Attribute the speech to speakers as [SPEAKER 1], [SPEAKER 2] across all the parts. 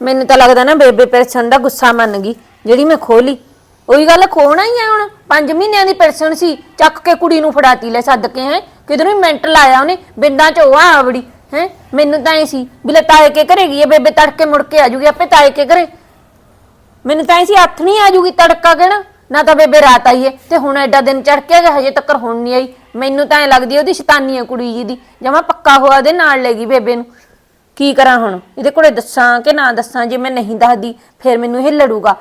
[SPEAKER 1] ਮੈਨੂੰ ਤਾਂ ਲੱਗਦਾ ਨਾ ਬੇਬੇ ਪੈਨਸ਼ਨ ਦਾ ਗੁੱਸਾ ਮੰਨ ਗਈ, ਜਿਹੜੀ ਮੈਂ ਖੋਲੀ ਉਹੀ ਗੱਲ ਖੋਣਾ ਹੀ ਆ ਹੁਣ। 5 ਮਹੀਨਿਆਂ ਦੀ ਪੈਨਸ਼ਨ ਸੀ, ਚੱਕ ਕੇ ਕੁੜੀ ਨੂੰ ਫੜਾਤੀ ਲੈ ਸੱਦ ਕੇ, ਹੈ। ਕਿਧਰੋਂ ਮੈਂਟ ਲਾਇਆ ਉਹਨੇ, ਬਿੰਦਾਂ ਚ ਉਹ ਆਵੜੀ, ਹੈ। ਮੈਨੂੰ ਤਾਂ ਐ ਸੀ ਵੀ ਲੈ ਤਾਏ ਕੇ ਘਰੇਗੀ ਇਹ ਬੇਬੇ ਤੜਕੇ ਮੁੜ ਕੇ ਆ ਜੂਗੀ ਆਪੇ ਤਾਏ ਕੇ ਘਰੇ। ਮੈਨੂੰ ਤਾਂ ਐ ਸੀ ਹੱਥ ਨਹੀਂ ਆ ਜੂਗੀ ਤੜਕਾ ਕਿਹੜਾ ਨਾ ਤਾਂ ਬੇਬੇ ਰਾਤ ਆਈ ਏ, ਤੇ ਹੁਣ ਐਡਾ ਦਿਨ ਚੜ ਕੇ ਗਿਆ, ਹਜੇ ਤੱਕ ਹੁਣ ਨਹੀਂ ਆਈ। ਮੈਨੂੰ ਤਾਂ ਐ ਲੱਗਦੀ ਉਹਦੀ ਸ਼ੈਤਾਨੀ ਹੈ ਕੁੜੀ ਜੀ ਦੀ, ਜਮਾ ਪੱਕਾ ਹੋਇਆ ਦੇ ਨਾਲ ਲੈ ਗਈ ਬੇਬੇ ਨੂੰ। ਕੀ ਕਰਾਂ ਹੁਣ? ਇਹਦੇ ਕੋਲੇ ਦੱਸਾਂ ਕਿ ਨਾ ਦੱਸਾਂ? ਜੇ ਮੈਂ ਨਹੀਂ ਦੱਸਦੀ, ਫਿਰ ਮੈਨੂੰ ਇਹ ਲੜੂਗਾ।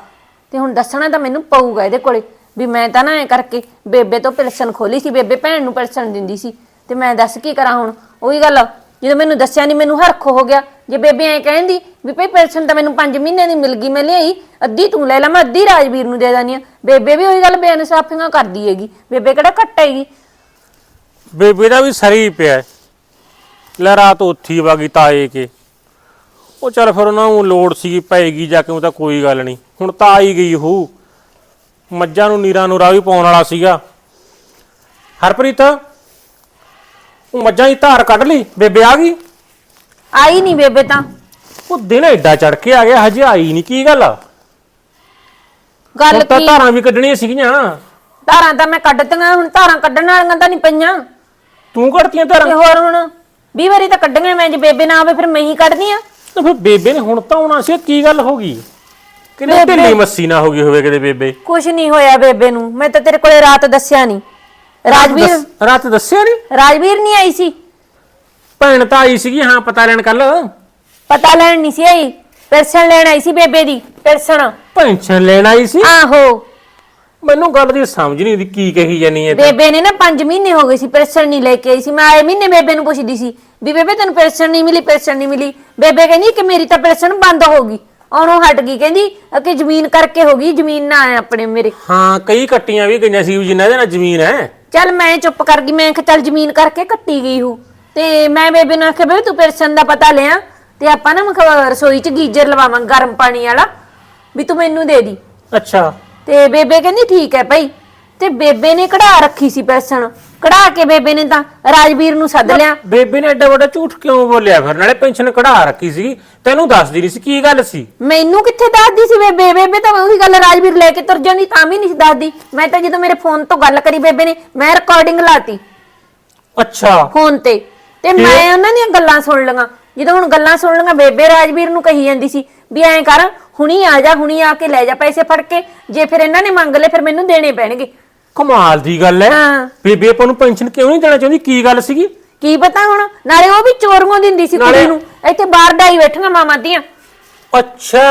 [SPEAKER 1] ਤੇ ਹੁਣ ਦੱਸਣਾ ਤਾਂ ਮੈਨੂੰ ਪਊਗਾ ਇਹਦੇ ਕੋਲੇ। ਵੀ ਮੈਂ ਤਾਂ ਨਾ ਐ ਕਰਕੇ ਬੇਬੇ ਤੋਂ ਪਿਲਸਣ ਖੋਲੀ ਸੀ, ਬੇਬੇ ਭੈਣ ਨੂੰ ਪਿਲਸਣ ਦਿੰਦੀ ਸੀ। ਤੇ ਮੈਂ ਦੱਸ ਕੀ ਕਰਾਂ ਹੁਣ? ਉਹੀ ਗੱਲ, ਜਦੋਂ ਮੈਨੂੰ ਦੱਸਿਆ ਨਹੀਂ ਮੈਨੂੰ ਹਰਖ ਹੋ ਗਿਆ। ਜੇ ਬੇਬੇ ਐ ਕਹਿੰਦੀ ਵੀ ਭਈ ਪੈਨਸ਼ਨ ਤਾਂ ਮੈਨੂੰ 5 ਮਹੀਨੇ ਦੀ ਮਿਲ ਗਈ, ਮੈਂ ਲਿਆਈ, ਅੱਧੀ ਤੂੰ ਲੈ ਲੈ, ਮੈਂ ਅੱਧੀ ਰਾਜਵੀਰ ਨੂੰ ਦੇ ਦਾਨੀ ਆ। ਬੇਬੇ ਵੀ ਉਹੀ ਗੱਲ ਬੇਇਨਸਾਫੀਆਂ ਕਰਦੀ ਹੈਗੀ। ਬੇਬੇ ਕਿਹੜਾ ਘੱਟ ਹੈਗੀ?
[SPEAKER 2] ਬੇਬੇ ਦਾ ਵੀ ਸਰੀ ਪਿਆ ਹੈ। ਲੈ ਰਾਤ ਉੱਥੀ ਵਗੀ ਤਾਏ ਕੇ। ਉਹ ਚੱਲ ਫਿਰ ਉਹਨਾਂ ਨੂੰ ਲੋੜ ਸੀਗੀ ਪੈਗੀ ਜਾ ਕੇ ਉਹ ਤਾਂ ਕੋਈ ਗੱਲ ਨਹੀਂ। ਹੁਣ ਤਾਂ ਆਈ ਗਈ ਹੂ ਮੱਝਾਂ ਨੂੰ ਨੀਰਾਂ ਨੂੰ ਰਾਹ ਵੀ ਪਾਉਣ ਵਾਲਾ ਸੀਗਾ। ਹਰਪ੍ਰੀਤ ਉਹ ਮੱਝਾਂ ਦੀ ਧਾਰ ਕੱਢ ਲਈ। ਬੇਬੇ ਆ ਗਈ?
[SPEAKER 1] ਆਈ ਨਹੀਂ ਬੇਬੇ ਤਾਂ।
[SPEAKER 2] ਉਹ ਦਿਨ ਐਡਾ ਚੜ ਕੇ ਆ ਗਿਆ ਹਜੇ ਆਈ ਨਹੀਂ। ਕੀ ਗੱਲ
[SPEAKER 1] ਗੱਲ
[SPEAKER 2] ਹੁਣ ਤਾਂ
[SPEAKER 1] ਕੀ?
[SPEAKER 2] ਧਾਰਾਂ ਵੀ ਕੱਢਣੀਆਂ ਸੀਗੀਆਂ।
[SPEAKER 1] ਧਾਰਾਂ ਤਾਂ ਮੈਂ ਕੱਢਤੀਆਂ ਹੁਣ ਧਾਰਾਂ ਕੱਢਣ ਵਾਲੀਆਂ ਤਾਂ ਨਹੀਂ ਪਈਆਂ।
[SPEAKER 2] ਤੂੰ ਕੱਢਤੀਆਂ ਧਾਰਾਂ?
[SPEAKER 1] ਤੇ ਹੋਰ ਹੁਣ? 20 ਵਾਰੀ ਤਾਂ ਕੱਢੀਆਂ ਮੈਂ ਜੇ ਬੇਬੇ ਨਾ ਆਵੇ ਫਿਰ ਮੈਂ ਹੀ ਕੱਢਦੀ ਆ
[SPEAKER 2] ਤਾਂ ਫਿਰ ਬੇਬੇ ਨੇ ਹੁਣ ਤਾਂ ਆਉਣਾ ਸੀ ਕੀ ਗੱਲ ਹੋ ਗਈ? ਕਿਨੇ
[SPEAKER 1] ਬੇਬੇ-
[SPEAKER 2] ਢਿੱਲੀ ਮੱਸੀ ਨਾ ਹੋ ਗਈ ਹੋਵੇ ਕਿਤੇ ਬੇਬੇ।
[SPEAKER 1] ਕੁਝ ਨਹੀਂ ਹੋਇਆ ਬੇਬੇ ਨੂੰ ਮੈਂ ਤਾਂ ਤੇਰੇ ਕੋਲੇ ਰਾਤ ਦੱਸਿਆ ਨਹੀਂ। ਰਾਜਵੀਰ
[SPEAKER 2] ਦੱਸ- ਰਾਤ ਦੱਸਿਆ ਨਹੀਂ?
[SPEAKER 1] ਰਾਜਵੀਰ ਨਹੀਂ ਆਈ ਸੀ।
[SPEAKER 2] ਭੈਣ ਤਾਂ ਆਈ ਸੀਗੀ ਹਾਂ ਪਤਾ ਲੈਣ ਕੱਲ।
[SPEAKER 1] ਪਤਾ ਲੈਣ ਨਹੀਂ ਸੀ ਆਈ। ਪੈਨਸ਼ਨ ਲੈਣ ਆਈ ਸੀ ਬੇਬੇ ਦੀ ਪੈਨਸ਼ਨ।
[SPEAKER 2] ਪੈਨਸ਼ਨ ਲੈਣ ਆਈ ਸੀ?
[SPEAKER 1] ਆਹੋ।
[SPEAKER 2] ਮੈਨੂੰ ਗੱਲ ਦੀ ਸਮਝ ਨਹੀਂ ਆਉਂਦੀ ਕੀ ਕਹੀ ਜਾਨੀ ਹੈ
[SPEAKER 1] ਬੇਬੇ ਨੇ ਨਾ 5 ਮਹੀਨੇ ਹੋ ਗਏ ਸੀ ਪੈਨਸ਼ਨ ਨਹੀਂ ਲੈ ਕੇ ਆਈ ਸੀ। ਮੈਂ ਆਏ ਮਹੀਨੇ ਬੇਬੇ ਨੂੰ ਪੁੱਛਦੀ ਸੀ ਵੀ ਬੇਬੇ ਤੈਨੂੰ ਪੈਨਸ਼ਨ ਨਹੀਂ ਮਿਲੀ ਪੈਨਸ਼ਨ ਨਹੀਂ ਮਿਲੀ। ਬੇਬੇ ਕਹਿੰਦੀ ਕਿ ਮੇਰੀ ਤਾਂ ਪੈਨਸ਼ਨ ਬੰਦ ਹੋ ਗਈ। ਆਉਣੋਂ ਹਟ ਗਈ ਕਹਿੰਦੀ ਕਿ ਜ਼ਮੀਨ ਕਰਕੇ ਹੋ ਗਈ ਜ਼ਮੀਨ ਨਾ ਆਏ ਆਪਣੇ ਮੇਰੇ।
[SPEAKER 2] ਹਾਂ ਕਈ ਕੱਟੀਆਂ ਵੀ ਗਈਆਂ ਸੀ ਜਿਨ੍ਹਾਂ ਦੇ ਨਾਲ ਜ਼ਮੀਨ ਹੈ
[SPEAKER 1] ਚੱਲ ਮੈਂ ਚੁੱਪ ਕਰ ਗਈ ਮੈਂ ਕਿਹਾ ਚੱਲ ਜ਼ਮੀਨ ਕਰਕੇ ਕੱਟੀ ਗਈ ਹੂੰ। ਤੇ ਮੈਂ ਬੇਬੇ ਨੂੰ ਆਖਿਆ ਬੇਬੇ ਤੂੰ ਪੈਨਸ਼ਨ ਦਾ ਪਤਾ ਲਿਆ। ਤੇ ਆਪਾਂ ਨਾ ਮੈਂ ਕਿਹਾ ਰਸੋਈ 'ਚ ਗੀਜ਼ਰ ਲਵਾਵਾਂ ਗਰਮ ਪਾਣੀ ਵਾਲਾ ਵੀ ਤੂੰ ਮੈਨੂੰ ਦੇ ਦੀ।
[SPEAKER 2] ਅੱਛਾ।
[SPEAKER 1] ਤੇ ਬੇਬੇ ਕਹਿੰਦੀ ਠੀਕ ਹੈ ਭਾਈ। ਤੇ ਬੇਬੇ ਨੇ ਕਢਾ ਰੱਖੀ ਸੀ ਪੈਸਣ ਕਢਾ ਕੇ ਬੇਬੇ ਨੇ ਤਾਂ ਰਾਜਵੀਰ ਨੂੰ ਸੱਦ ਲਿਆ।
[SPEAKER 2] ਬੇਬੇ ਨੇ ਐਡਾ ਵੱਡਾ ਝੂਠ ਕਿਉਂ ਬੋਲਿਆ ਫਿਰ? ਨਾਲੇ ਪੈਨਸ਼ਨ ਕਢਾ ਰੱਖੀ ਸੀ ਤੈਨੂੰ ਦੱਸਦੀ ਨਹੀਂ ਸੀ ਕੀ ਗੱਲ ਸੀ?
[SPEAKER 1] ਮੈਨੂੰ ਕਿੱਥੇ ਦੱਸਦੀ ਸੀ ਬੇਬੇ? ਬੇਬੇ ਤਾਂ ਉਹੀ ਗੱਲ ਰਾਜਵੀਰ ਲੈ ਕੇ ਤੁਰ ਜਾਂਦੀ ਤਾਂ ਵੀ ਨਹੀਂ ਸੀ ਦੱਸਦੀ। ਮੈਂ ਤਾਂ ਜਦੋਂ ਮੇਰੇ ਫੋਨ ਤੋਂ ਗੱਲ ਕਰੀ ਬੇਬੇ ਨੇ ਮੈਂ ਰਿਕਾਰਡਿੰਗ ਲਾਤੀ।
[SPEAKER 2] ਅੱਛਾ।
[SPEAKER 1] ਫੋਨ ਤੇ। ਤੇ ਮੈਂ ਉਹਨਾਂ ਦੀਆਂ ਗੱਲਾਂ ਸੁਣ ਲਈਆਂ ਜਦੋਂ ਹੁਣ ਗੱਲਾਂ ਸੁਣ ਲਈਆਂ ਬੇਬੇ ਰਾਜਵੀਰ ਨੂੰ ਕਹੀ ਜਾਂਦੀ ਸੀ ਵੀ ਐਂ ਕਰ ਹੁਣੀ ਆ ਜਾ ਹੁਣੀ ਆ ਕੇ ਲੈ ਜਾ ਪੈਸੇ ਫੜ ਕੇ। ਜੇ ਫਿਰ ਇਹਨਾਂ ਨੇ ਮੰਗ ਲਏ ਫਿਰ ਮੈਨੂੰ ਦੇਣੇ ਪੈਣਗੇ।
[SPEAKER 2] ਕਮਾਲ ਦੀ ਗੱਲ ਹੈ
[SPEAKER 1] ਹਾਂ।
[SPEAKER 2] ਬੇਬੇ ਆਪਾਂ ਨੂੰ ਪੈਨਸ਼ਨ ਕਿਉਂ ਨਹੀਂ ਦੇਣਾ ਚਾਹੁੰਦੀ? ਕੀ ਗੱਲ ਸੀਗੀ?
[SPEAKER 1] ਕੀ ਪਤਾ ਹੁਣ? ਨਾਲੇ ਉਹ ਵੀ ਚੋਰੀਆਂ ਦਿੰਦੀ ਸੀ ਕੁੜੀ
[SPEAKER 2] ਨਾਲੇ-
[SPEAKER 1] ਨੂੰ। ਇੱਥੇ ਬਾਹਰ ਡਾਈ ਬੈਠੀਆਂ ਮਾਮਾ ਦੀਆਂ।
[SPEAKER 2] ਅੱਛਾ।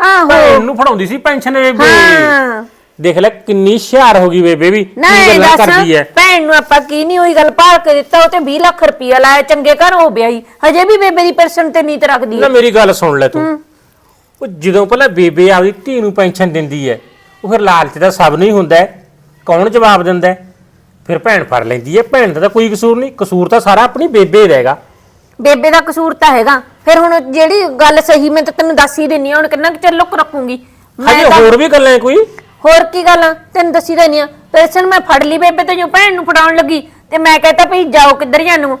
[SPEAKER 1] ਆਹੋ।
[SPEAKER 2] ਭੈਣ ਨੂੰ ਫੜਾਉਂਦੀ ਸੀ ਪੈਨਸ਼ਨ ਬੇਬੇ।
[SPEAKER 1] ਹਾਂ।
[SPEAKER 2] ਦੇਖ ਲੈ ਕਿੰਨੀ ਹੁਸ਼ਿਆਰ ਹੋ ਗਈ ਬੇਬੇ ਵੀ। ਕੀ
[SPEAKER 1] ਇਹ
[SPEAKER 2] ਗੱਲਾਂ
[SPEAKER 1] ਦੱਸ
[SPEAKER 2] ਕਰਦੀ ਹੈ
[SPEAKER 1] ਭੈਣ ਨੂੰ ਆਪਾਂ ਕੀ ਨਹੀਂ ਹੋਈ ਗੱਲ ਭਾਲ ਕੇ ਦਿੱਤਾ ਉਹ ਤੇ 20 ਲੱਖ ਰੁਪਇਆ ਲਾਇਆ ਚੰਗੇ ਘਰ ਹੋ ਵਿਆਹੀ। ਹਜੇ ਵੀ ਬੇਬੇ ਦੀ ਪਰਸਨ ਤੇ ਨੀਤ ਰੱਖਦੀ
[SPEAKER 2] ਨਾ
[SPEAKER 1] ਹੈ
[SPEAKER 2] ਮੇਰੀ ਗੱਲ ਸੁਣ ਲੈ ਤੂੰ। ਉਹ ਜਦੋਂ ਪਹਿਲਾਂ ਬੇਬੇ ਆਪਦੀ ਧੀ ਨੂੰ ਪੈਨਸ਼ਨ ਦਿੰਦੀ ਹੈ ਉਹ ਫਿਰ ਲਾਲਚ ਤਾਂ ਸਭ ਨੂੰ ਹੀ ਹੁੰਦਾ ਹੈ। ਕੌਣ ਜਵਾਬ ਦਿੰਦਾ ਹੈ? ਫਿਰ ਭੈਣ ਫੜ ਲੈਂਦੀ ਹੈ। ਭੈਣ ਦਾ ਤਾਂ ਕੋਈ ਕਸੂਰ ਨਹੀਂ ਕਸੂਰ ਤਾਂ ਸਾਰਾ ਆਪਣੀ ਬੇਬੇ ਦਾ ਹੈਗਾ।
[SPEAKER 1] ਬੇਬੇ ਦਾ ਕਸੂਰ ਤਾਂ ਹੈਗਾ। ਫਿਰ ਹੁਣ ਜਿਹੜੀ ਗੱਲ ਸਹੀ ਮੈਂ ਤਾਂ ਤੈਨੂੰ ਦੱਸ ਹੀ ਦਿੰਨੀ ਆ ਹੁਣ ਕਿੰਨਾ ਕੁ ਚਿਰ ਲੁੱਕ ਰੱਖੂੰਗੀ? ਮੈਂ
[SPEAKER 2] ਹਜੇ
[SPEAKER 1] ਤਾਂ
[SPEAKER 2] ਹੋਰ ਵੀ ਗੱਲਾਂ ਹੈ ਕੋਈ?
[SPEAKER 1] ਹੋਰ ਕੀ ਗੱਲ ਆ? ਤੈਨੂੰ ਦੱਸੀ ਦੇਣੀ ਆ ਪੈਸਨ ਮੈਂ ਫੜ ਲਈ ਬੇਬੇ ਤੇ ਜੋ ਭੈਣ ਨੂੰ ਫੜਾਉਣ ਲੱਗੀ। ਤੇ ਮੈਂ ਕਹਤਾ ਭਈ ਜਾਓ ਕਿੱਧਰ ਜਾਨੂੰ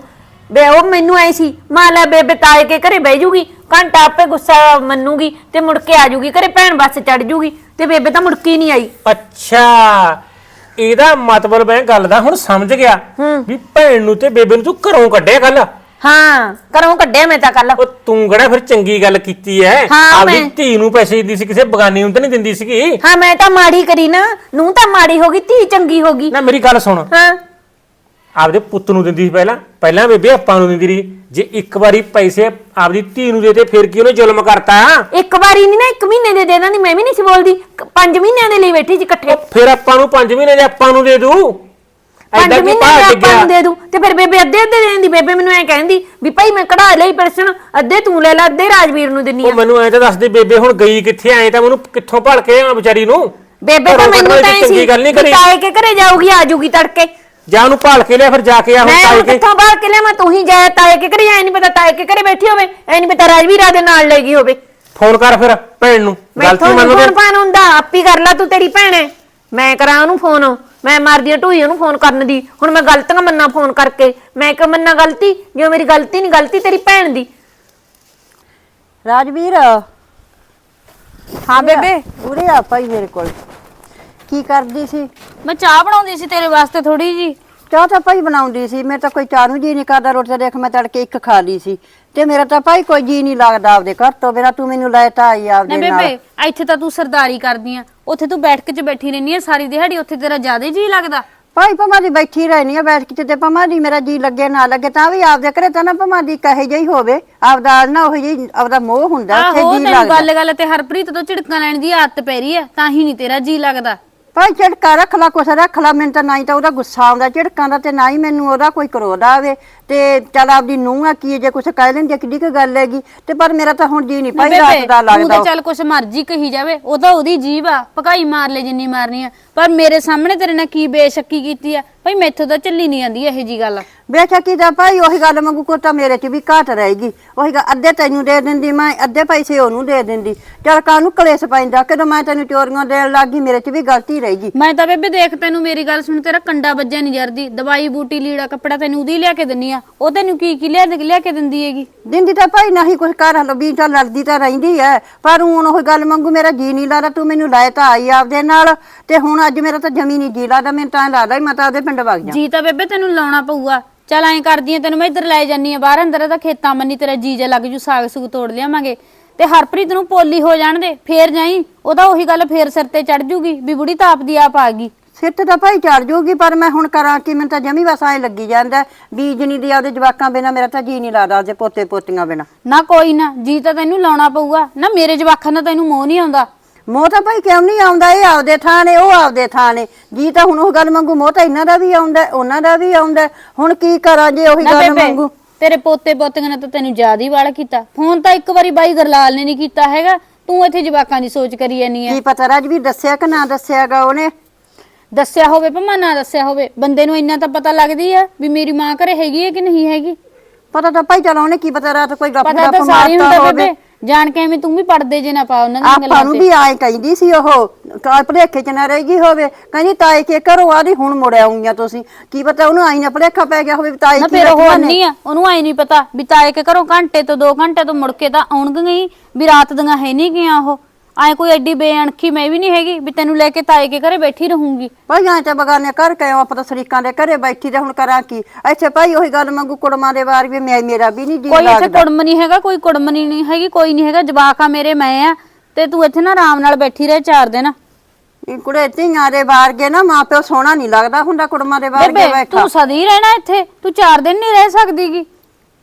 [SPEAKER 1] ਬੇ ਉਹ ਮੈਨੂੰ ਐ ਸੀ ਮਾਂ ਲੈ ਬੇਬੇ ਤਾਏ ਕੇ ਘਰੇ ਬਹਿ ਜੂਗੀ ਘੰਟਾ ਆਪੇ ਗੁੱਸਾ ਮੰਨੂਗੀ ਤੇ ਮੁੜ ਕੇ ਆ ਜੂਗੀ ਘਰੇ ਭੈਣ ਬੱਸ ਚੜ ਜੂਗੀ ਤੇ ਬੇਬੇ ਤਾਂ ਮੁੜ ਕੇ ਨਹੀਂ ਆਈ।
[SPEAKER 2] ਅੱਛਾ ਇਹਦਾ ਮਤਲਬ ਹੈ ਗੱਲ ਦਾ ਹੁਣ ਸਮਝ ਗਿਆ ਵੀ ਭੈਣ ਨੂੰ ਤੇ ਬੇਬੇ ਨੂੰ ਤੂੰ ਘਰੋਂ ਕੱਢਿਆ ਕੱਲ
[SPEAKER 1] ਹਾਂ ਘਰੋਂ ਕੱਢਿਆ ਮੈਂ ਤਾਂ ਕੱਲ
[SPEAKER 2] ਉਹ ਤੂੰ ਕਿਹੜਾ ਫਿਰ ਚੰਗੀ ਗੱਲ ਕੀਤੀ ਐ?
[SPEAKER 1] ਮੈਂ-
[SPEAKER 2] ਧੀ ਨੂੰ ਪੈਸੇ ਦਿੰਦੀ ਸੀ ਕਿਸੇ ਬਗਾਨੀ ਨੂੰ ਤਾਂ ਨਹੀਂ ਦਿੰਦੀ ਸੀਗੀ?
[SPEAKER 1] ਹਾਂ ਮੈਂ ਤਾਂ ਮਾੜੀ ਕਰੀ ਨਾ ਨੂੰ ਤਾਂ ਮਾੜੀ ਹੋ ਗਈ ਧੀ ਚੰਗੀ ਹੋ ਗਈ।
[SPEAKER 2] ਨਾ ਮੇਰੀ ਗੱਲ ਸੁਣ।
[SPEAKER 1] ਹਾਂ।
[SPEAKER 2] ਆਪਦੇ ਪੁੱਤ ਨੂੰ ਦਿੰਦੀ ਸੀ ਪਹਿਲਾਂ। ਪਹਿਲਾਂ ਬੇਬੇ ਆਪਾਂ ਨੂੰ ਦਿੰਦੀ ਰਹੀ। ਜੇ ਇੱਕ ਵਾਰੀ ਪੈਸੇ ਆਪਦੀ ਧੀ ਨੂੰ ਦੇ ਫਿਰ ਕੀ ਉਹਨੇ ਜ਼ੁਲਮ ਕਰਤਾ?
[SPEAKER 1] ਇੱਕ ਵਾਰੀ ਨਹੀਂ ਨਾ ਇੱਕ ਮਹੀਨੇ ਦੇ ਦੇ ਦਾਂਦੀ। ਮੈਂ ਵੀ ਨਹੀਂ ਸੀ ਬੋਲਦੀ। ਕ- ਪੰਜ ਮਹੀਨਿਆਂ ਦੇ ਲਈ ਬੈਠੀ ਸੀ ਇਕੱਠੇ।
[SPEAKER 2] ਫਿਰ ਆਪਾਂ ਨੂੰ 5 ਮਹੀਨੇ ਦੇ ਆਪਾਂ ਨੂੰ ਦੇ ਦੂ।
[SPEAKER 1] ਪੰਜ
[SPEAKER 2] ਐਡਾ ਕੀ
[SPEAKER 1] ਮਹੀਨੇ
[SPEAKER 2] ਭਾਰ
[SPEAKER 1] ਦਾ ਆਪਾਂ ਨੂੰ
[SPEAKER 2] ਡਿੱਗਿਆ
[SPEAKER 1] ਦੇ ਦੂੰ। ਤੇ ਫਿਰ ਬੇਬੇ ਅੱਧੇ ਅੱਧੇ ਦੇ ਦਿੰਦੀ। ਬੇਬੇ ਮੈਨੂੰ ਐ ਕਹਿੰਦੀ ਵੀ ਭਾਈ ਮੈਂ ਕਢਾ ਲਈ ਪਰਸਨ। ਅੱਧੇ ਤੂੰ ਲੈ ਲੈ ਅੱਧੇ ਰਾਜਵੀਰ ਨੂੰ ਦਿੰਨੀ
[SPEAKER 2] ਉਹ
[SPEAKER 1] ਆ।
[SPEAKER 2] ਮੈਨੂੰ ਐਂ ਤਾਂ ਦੱਸ ਦੇ ਬੇਬੇ ਹੁਣ ਗਈ ਕਿੱਥੇ? ਆਏ ਤਾਂ ਮੈਨੂੰ ਕਿੱਥੋਂ ਭੜ ਕੇ ਆ ਵਿਚਾਰੀ ਨੂੰ?
[SPEAKER 1] ਬੇਬੇ ਤਾਂ ਮੈਨੂੰ
[SPEAKER 2] ਕੱਢਣ
[SPEAKER 1] ਤਾਂ
[SPEAKER 2] ਦੀ
[SPEAKER 1] ਐਂ ਸੀ
[SPEAKER 2] ਚੰਗੀ ਗੱਲ ਨਹੀਂ ਕਰੀ।
[SPEAKER 1] ਤਾਏ ਕੇ ਘਰੇ ਜਾਊਗੀ ਆ ਜਾਊਗੀ ਤੜਕੇ।
[SPEAKER 2] ਜਾਂ ਉਹਨੂੰ ਭਾਲ ਕੇ ਲਿਆ ਫਿਰ ਜਾ ਕੇ ਆ ਹੁਣ
[SPEAKER 1] ਮੈਂ
[SPEAKER 2] ਕੇ।
[SPEAKER 1] ਕਿੱਥੋਂ ਬਾਹਰ ਕੇ ਲਿਆਵਾਂ ਤੂੰ ਹੀ ਜਾਇਆ ਤਾਏ ਕੇ ਘਰੇ ਐ ਨਹੀਂ ਪਤਾ ਤਾਏ ਕੇ ਘਰੇ ਬੈਠੀ ਹੋਵੇ। ਐ ਨਹੀਂ ਪਤਾ ਰਾਜਵੀਰ ਦੇ ਨਾਲ ਲੈ ਗਈ ਹੋਵੇ।
[SPEAKER 2] ਫੋਨ ਕਰ ਫਿਰ ਭੈਣ ਨੂੰ ਗਲਤੀ
[SPEAKER 1] ਮੈਥੋਂ
[SPEAKER 2] ਮੰਨ
[SPEAKER 1] ਨਹੀਂ ਫੋਨ ਪਾਣ ਹੁੰਦਾ ਆਪੀ ਕਰ ਲੈ ਤੂੰ ਤੇਰੀ ਭੈਣ। ਹੈ ਮੈਂ ਕਰਾਂ ਉਹਨੂੰ ਫੋਨ ਮੈਂ ਮਾਰਦੀ ਆ ਢੂਈ ਉਹਨੂੰ ਫੋਨ ਕਰਨ ਦੀ। ਹੁਣ ਮੈਂ ਗਲਤੀਆਂ ਮੰਨਾਂ ਫੋਨ ਕਰਕੇ। ਮੈਂ ਕਿ ਮੰਨਾਂ ਗਲਤੀ? ਜੋ ਮੇਰੀ ਗਲਤੀ ਨਹੀਂ ਗਲਤੀ ਤੇਰੀ ਭੈਣ ਦੀ।
[SPEAKER 3] ਰਾਜਵੀਰ?
[SPEAKER 4] ਹਾਂ ਬੇਬੇ।
[SPEAKER 3] ਉਰੇ ਆ ਭਾਈ ਮੇਰੇ ਕੋਲ। ਕੀ ਕਰਦੀ ਸੀ?
[SPEAKER 4] ਮੈਂ ਚਾਹ ਬਣਾਉਂਦੀ ਸੀ ਤੇਰੇ ਵਾਸਤੇ ਥੋੜੀ ਜੀ
[SPEAKER 3] ਚਾਹ ਤਾਂ ਭਾਈ ਬਣਾਉਂਦੀ ਸੀ ਮੈਂ ਤਾਂ ਕੋਈ ਚਾਹ ਨੂੰ ਜੀ ਨਹੀਂ ਕਰਦਾ ਰੋਟੀ ਤਾਂ ਦੇਖ ਮੈਂ ਤੜਕੇ ਇੱਕ ਖਾ ਲਈ ਸੀ। ਤੇ ਮੇਰਾ ਤਾਂ ਭਾਈ ਕੋਈ ਜੀ ਨਹੀਂ ਲੱਗਦਾ ਆਪਦੇ ਘਰ ਤੋਂ ਬਿਨਾਂ ਤੂੰ ਮੈਨੂੰ ਲੈ ਤਾਂ ਆਈ
[SPEAKER 4] ਨਾ
[SPEAKER 3] ਆਪਦੇ ਨਾਲ।
[SPEAKER 4] ਬੇਬੇ ਇੱਥੇ ਤਾਂ ਤੂੰ ਸਰਦਾਰੀ ਕਰਦੀ ਆ। ਉੱਥੇ ਤੂੰ ਬੈਠ ਕੇ ਚ ਬੈਠੀ ਰਹਿਨੀ ਆ ਸਾਰੀ ਦਿਹਾੜੀ ਉੱਥੇ ਤੇਰਾ ਜ਼ਿਆਦਾ ਜੀ ਲੱਗਦਾ।
[SPEAKER 3] ਭਾਈ ਭਮਾ ਦੀ ਬੈਠੀ ਰਹਿਣੀ ਆ ਬੈਠ ਕੇ ਤੇ ਭਮਾ ਦੀ ਮੇਰਾ ਜੀ ਲੱਗੇ ਨਾ ਲੱਗੇ ਤਾਂ ਵੀ ਆਪਦੇ ਘਰੇ ਤਾਂ ਨਾ ਭਮਾ ਦੀ ਕਹੇ ਜਿਹੀ ਹੋਵੇ। ਆਪਦਾ ਨਾ ਉਹ ਜਿਹੀ ਆਪਦਾ ਮੋਹ ਹੁੰਦਾ ਉੱਥੇ
[SPEAKER 4] ਆਹੋ
[SPEAKER 3] ਜੀ
[SPEAKER 4] ਤੈਨੂੰ
[SPEAKER 3] ਲੱਗਦਾ।
[SPEAKER 4] ਗੱਲ ਗੱਲ ਤੇ ਹਰਪ੍ਰੀਤ ਤੋਂ ਝਿੜਕਾਂ ਲੈਣ ਦੀ ਆਦਤ ਪੈ ਰਹੀ ਆ ਤਾਂ ਹੀ ਨਹੀਂ ਤੇਰਾ ਜੀ ਲੱਗਦਾ।
[SPEAKER 3] ਭਾਈ ਝਟਕਾ ਰੱਖ ਲਾ ਕੁਛ ਰੱਖ ਲਾ ਮੈਨੂੰ ਤਾਂ ਨਾ ਹੀ ਤਾਂ ਉਹਦਾ ਗੁੱਸਾ ਆਉਂਦਾ ਝਟਕਾਂ ਦਾ ਤੇ ਨਾ ਹੀ ਮੈਨੂੰ ਉਹਦਾ ਕੋਈ ਕਰੋਧ ਆਵੇ। ਤੇ ਚੱਲ ਆਪਦੀ ਨੂੰਹ ਆ ਕੀ ਜੇ ਕੁਛ ਕਹਿ ਲੈਂਦੀ ਆ, ਕਿੱਡੀ ਕੁ ਗੱਲ ਹੈਗੀ। ਤੇ ਪਰ ਮੇਰਾ ਤਾਂ ਹੁਣ ਜੀ ਨਹੀਂ ਭਾਈ
[SPEAKER 4] ਬੇਬੇ
[SPEAKER 3] ਰਾਤ ਦਾ
[SPEAKER 4] ਤੂੰ
[SPEAKER 3] ਲੱਗਦਾ
[SPEAKER 4] ਤਾਂ ਚੱਲ ਕੁਛ ਮਰਜ਼ੀ ਕਹੀ ਜਾਵੇ ਉਹ ਤਾਂ ਉਹਦੀ ਜੀਬ ਆ ਭਕਾਈ ਮਾਰ ਲੈ ਜਿੰਨੀ ਮਾਰਨੀ ਆ। ਪਰ ਮੇਰੇ ਸਾਹਮਣੇ ਤੇਰੇ ਨਾਲ ਕੀ ਬੇਸ਼ੱਕੀ ਕੀਤੀ ਆ? ਭਾਈ ਮੈਥੋਂ ਤਾਂ ਚੱਲੀ ਨਹੀਂ ਜਾਂਦੀ ਇਹੋ ਜੀ ਗੱਲ।
[SPEAKER 3] ਬੇਸ਼ੱਕੀ ਦਾ ਭਾਈ ਉਹੀ ਗੱਲ ਮੰਗੂ ਕੋ ਤਾਂ ਮੇਰੇ 'ਚ ਵੀ ਘਾਟ ਰਹੇਗੀ। ਉਹੀ ਗੱਲ ਅੱਧੇ ਤੈਨੂੰ ਦੇ ਦਿੰਦੀ ਮੈਂ ਅੱਧੇ ਪੈਸੇ ਉਹਨੂੰ ਦੇ ਦਿੰਦੀ। ਚੱਲ ਕਾਹਨੂੰ ਕਲੇਸ਼ ਪੈਂਦਾ ਕਦੋਂ ਮੈਂ ਤੈਨੂੰ ਚੋਰੀਆਂ ਦੇਣ ਲੱਗੀ ਮੇਰੇ 'ਚ ਵੀ ਗਲਤੀ ਰਹੇਗੀ।
[SPEAKER 4] ਮੈਂ ਤਾਂ ਬੇਬੇ ਦੇਖ ਤੈਨੂੰ ਮੇਰੀ ਗੱਲ ਸੁਣ ਤੇਰਾ ਕੰਡਾ ਵੱਜਿਆ ਨਹੀਂ ਜਰਦੀ। ਦਵਾਈ ਬੂਟੀ ਲੀੜਾ ਕੱਪੜਾ ਤੈਨੂੰ ਉਹਦੀ ਲਿਆ ਕੇ ਦਿੰਨੀ ਆ। ਉਹ ਤੈਨੂੰ ਕੀ ਕੀ ਲਿਆ ਲਿਆ ਕੇ ਦਿੰਦੀ ਹੈਗੀ?
[SPEAKER 3] ਦਿੰਦੀ ਤਾਂ ਭਾਈ ਨਹੀਂ ਕੁਛ ਕਰ ਹਲੋ ਵੀ ਤਾਂ ਲੜਦੀ ਤਾਂ ਰਹਿੰਦੀ ਐ। ਪਰ ਹੁਣ ਉਹ ਗੱਲ ਮੰਗੂ ਮੇਰਾ ਜੀ ਨਹੀਂ ਲੱਗਦਾ ਤੂੰ ਮੈਨੂੰ ਲਾਇ ਤਾਂ ਆਈ ਆਪਦੇ ਨਾਲ। ਤੇ ਹੁਣ ਅੱਜ ਮੇਰਾ ਤਾਂ ਜਮੀ ਨਹੀਂ ਜੀ ਲੱਗਦਾ ਮੈਨੂੰ ਤਾਂ ਐਂ ਲੱਗਦਾ ਵੀ ਮੈਂ ਤਾਂ ਉਹਦੇ ਪਿੰਡ ਵਗ ਜਾ
[SPEAKER 4] ਜੀ ਤਾਂ ਬੇਬੇ ਤੈਨੂੰ ਲਾਉਣਾ ਪਊਗਾ। ਚੱਲ ਐਂ ਕਰਦੀ ਆ ਤੈਨੂੰ ਮੈਂ ਇੱਧਰ ਲੈ ਜਾਨੀ ਆ ਬਾਹਰ ਅੰਦਰ ਤਾਂ ਖੇਤਾਂ ਮੰਨੀ ਤੇਰਾ ਜੀ ਜਾ ਲੱਗ ਜੂ ਸਾਗ ਸੁਗ ਤੋੜ ਲਿਆਵਾਂਗੇ। ਤੇ ਹਰਪ੍ਰੀਤ ਨੂੰ ਪੋਲੀ ਹੋ ਜਾਣ ਦੇ ਫੇਰ ਜਾਈ ਉਹਦਾ ਉਹੀ ਗੱਲ ਫੇਰ ਸਿਰ ਤੇ ਚੜ ਜੂਗੀ ਵੀ ਬੁੜੀ ਤਾਂ ਆਪਦੀ ਆਪ ਆ ਗਈ।
[SPEAKER 3] ਸਿਰ ਤੇ ਤਾਂ ਭਾਈ ਚੜ ਜੂਗੀ ਪਰ ਮੈਂ ਹੁਣ ਕਰਾਂ ਕਿ ਮੈਨੂੰ ਤਾਂ ਜਮੀ ਬਸ ਐਂ ਲੱਗੀ ਜਾਂਦਾ ਬੀਜ ਨਹੀਂ ਦੀ ਆਪਦੇ ਜਵਾਕਾਂ ਬਿਨਾ ਮੇਰਾ ਤਾਂ ਜੀ ਨਹੀਂ ਲੱਗਦਾ ਉਹਦੇ ਪੋਤੇ ਪੋਤੀਆਂ ਬਿਨਾ।
[SPEAKER 4] ਨਾ ਕੋਈ ਨਾ ਜੀ ਤਾਂ ਤੈਨੂੰ ਲਾਉਣਾ ਪਊਗਾ ਨਾ ਮੇਰੇ ਜਵਾਖਾਂ ਦਾ ਤੈਨੂੰ ਮੋਹ ਨਹੀਂ ਆਉਂਦਾ।
[SPEAKER 3] ਮੋਹ ਤਾਂ ਭਾਈ ਕਿਉਂ ਨਹੀਂ ਆਉਂਦਾ? ਇਹ ਆਪਦੇ ਥਾਂ ਨੇ ਉਹ ਆਪਦੇ ਥਾਂ ਨੇ। ਜੀ ਤਾਂ ਹੁਣ ਉਹ ਗੱਲ ਮੰਗੂ ਮੋਹ ਤਾਂ ਇਹਨਾਂ ਦਾ ਵੀ ਆਉਂਦਾ ਉਹਨਾਂ ਦਾ ਵੀ ਆਉਂਦਾ ਹੁਣ ਕੀ ਕਰਾਂ ਜੇ ਉਹੀ ਗੱਲ ਮੰਗੂ
[SPEAKER 4] ਤੇਰੇ ਪੋਤੇ ਪੋਤੀਆਂ ਨੇ ਤਾਂ ਤੈਨੂੰ ਜ਼ਿਆਦਾ ਹੀ ਵਾਲਾ ਕੀਤਾ। ਫੋਨ ਤਾਂ ਇੱਕ ਵਾਰੀ ਬਾਈ ਗਰਲਾਲ ਨੇ ਨਹੀਂ ਕੀਤਾ ਹੈਗਾ। ਤੂੰ ਇੱਥੇ ਜਵਾਕਾਂ ਦੀ ਸੋਚ ਕਰੀ ਜਾਨੀ ਐ
[SPEAKER 3] ਕੀ ਪਤਾ ਰਾਜਵੀਰ ਦੱਸਿਆ ਕਿ ਨਾ ਦੱਸਿਆਗਾ ਉਹਨੇ?
[SPEAKER 4] ਦੱਸਿਆ ਹੋਵੇ ਭਾਵੇਂ ਨਾ ਦੱਸਿਆ ਹੋਵੇ। ਬੰਦੇ ਨੂੰ ਇੰਨਾ ਤਾਂ ਪਤਾ ਲੱਗਦੀ ਆ ਵੀ ਮੇਰੀ ਮਾਂ ਘਰੇ ਹੈਗੀ ਹੈ ਕਿ ਨਹੀਂ ਹੈਗੀ।
[SPEAKER 3] ਪਤਾ ਤਾਂ ਭਾਈ ਚਲ ਉਹਨੇ ਕੀ ਪਤਾ ਰਾਤ ਕੋਈ ਗੱਪ ਗੱਪ ਮਾਰਤਾ ਹੋਵੇ।
[SPEAKER 4] ਜਾਣ ਕੇ ਐਵੇਂ ਤੂੰ ਵੀ ਪੜਦੇ ਜੇ ਨਾ ਪਾ ਉਹਨਾਂ ਦੀਆਂ
[SPEAKER 3] ਆਪਾਂ
[SPEAKER 4] ਗੱਲਾਂ
[SPEAKER 3] ਨੂੰ
[SPEAKER 4] ਤੇ।
[SPEAKER 3] ਵੀ ਆਏ ਕਹਿੰਦੀ ਸੀ ਉਹ ਕਾਲ ਭਲੇਖੇ ਚ ਨਾ ਰਹੇਗੀ ਹੋਵੇ। ਕਹਿੰਦੀ ਤਾਏ ਕੇ ਘਰੋਂ ਆਦੀ ਹੁਣ ਮੁੜ ਆਉਂਗੀਆਂ ਤੁਸੀਂ। ਕੀ ਪਤਾ ਉਹਨੂੰ ਆਈ ਨਾ ਭਲੇਖਾ ਪੈ ਗਿਆ ਹੋਵੇ ਵੀ ਤਾਏ
[SPEAKER 4] ਨਾ
[SPEAKER 3] ਕੀ
[SPEAKER 4] ਫਿਰ ਉਹ
[SPEAKER 3] ਰੱਖੀਆਂ ਨੇ।
[SPEAKER 4] ਅੰਨੀ ਆ ਉਹਨੂੰ ਆਈ ਨਹੀਂ ਪਤਾ ਵੀ ਤਾਏ ਕੇ ਘਰੋਂ ਘੰਟੇ ਤੋਂ 2 ਘੰਟੇ ਤੋਂ ਮੁੜ ਕੇ ਤਾਂ ਆਉਣਗੀਆਂ ਹੀ ਵੀ ਰਾਤ ਦੀਆਂ ਹੈ ਨਹੀਂ ਗਿਆ ਉਹ। ਐ ਕੋਈ ਐਡੀ ਬੇਅਣਖੀ ਮੈਂ ਵੀ ਨਹੀਂ ਹੈਗੀ ਵੀ ਤੈਨੂੰ ਲੈ ਕੇ ਤਾਏ ਕੇ ਘਰੇ ਬੈਠੀ ਰਹੂੰਗੀ।
[SPEAKER 3] ਭਾਈ ਐਂ ਤਾਂ ਬਗਾਨੇ ਕਰ ਕੇ ਆਪਾਂ ਤਾਂ ਸਰੀਕਾਂ ਦੇ ਘਰੇ ਬੈਠੀ ਤੇ ਹੁਣ ਕਰਾਂ ਕੀ? ਇੱਥੇ ਭਾਈ ਉਹੀ ਗੱਲ ਮੰਗੂ ਕੁੜਮਾਂ ਦੇ ਵਾਰ ਵੀ ਮੈਂ ਮੇਰਾ ਵੀ ਨਹੀਂ ਜੀ
[SPEAKER 4] ਕੋਈ ਇੱਥੇ
[SPEAKER 3] ਲੱਗਦਾ।
[SPEAKER 4] ਕੁੜਮ ਨਹੀਂ ਹੈਗਾ ਕੋਈ ਕੁੜਮ ਨਹੀਂ ਹੈਗੀ ਕੋਈ ਨਹੀਂ ਹੈਗਾ ਜਵਾਕ ਆ ਮੇਰੇ ਮੈਂ ਆ। ਤੇ ਤੂੰ ਇੱਥੇ ਨਾ ਆਰਾਮ ਨਾਲ ਬੈਠੀ ਰਹਿ ਚਾਰ ਦਿਨ।
[SPEAKER 3] ਇਹ ਕੁੜੇ ਧੀਆਂ ਦੇ ਵਾਰ ਕੇ ਨਾ ਮਾਂ ਪਿਓ ਸੋਹਣਾ ਨਹੀਂ ਲੱਗਦਾ ਹੁੰਦਾ ਕੁੜਮਾਂ ਦੇ ਵਾਰ ਕੇ
[SPEAKER 4] ਬੇਬੇ
[SPEAKER 3] ਬੈਠਾ
[SPEAKER 4] ਤੂੰ ਸਦੀ ਰਹਿਣਾ ਇੱਥੇ ਤੂੰ ਚਾਰ ਦਿਨ ਨਹੀਂ ਰਹਿ ਸਕਦੀਗੀ।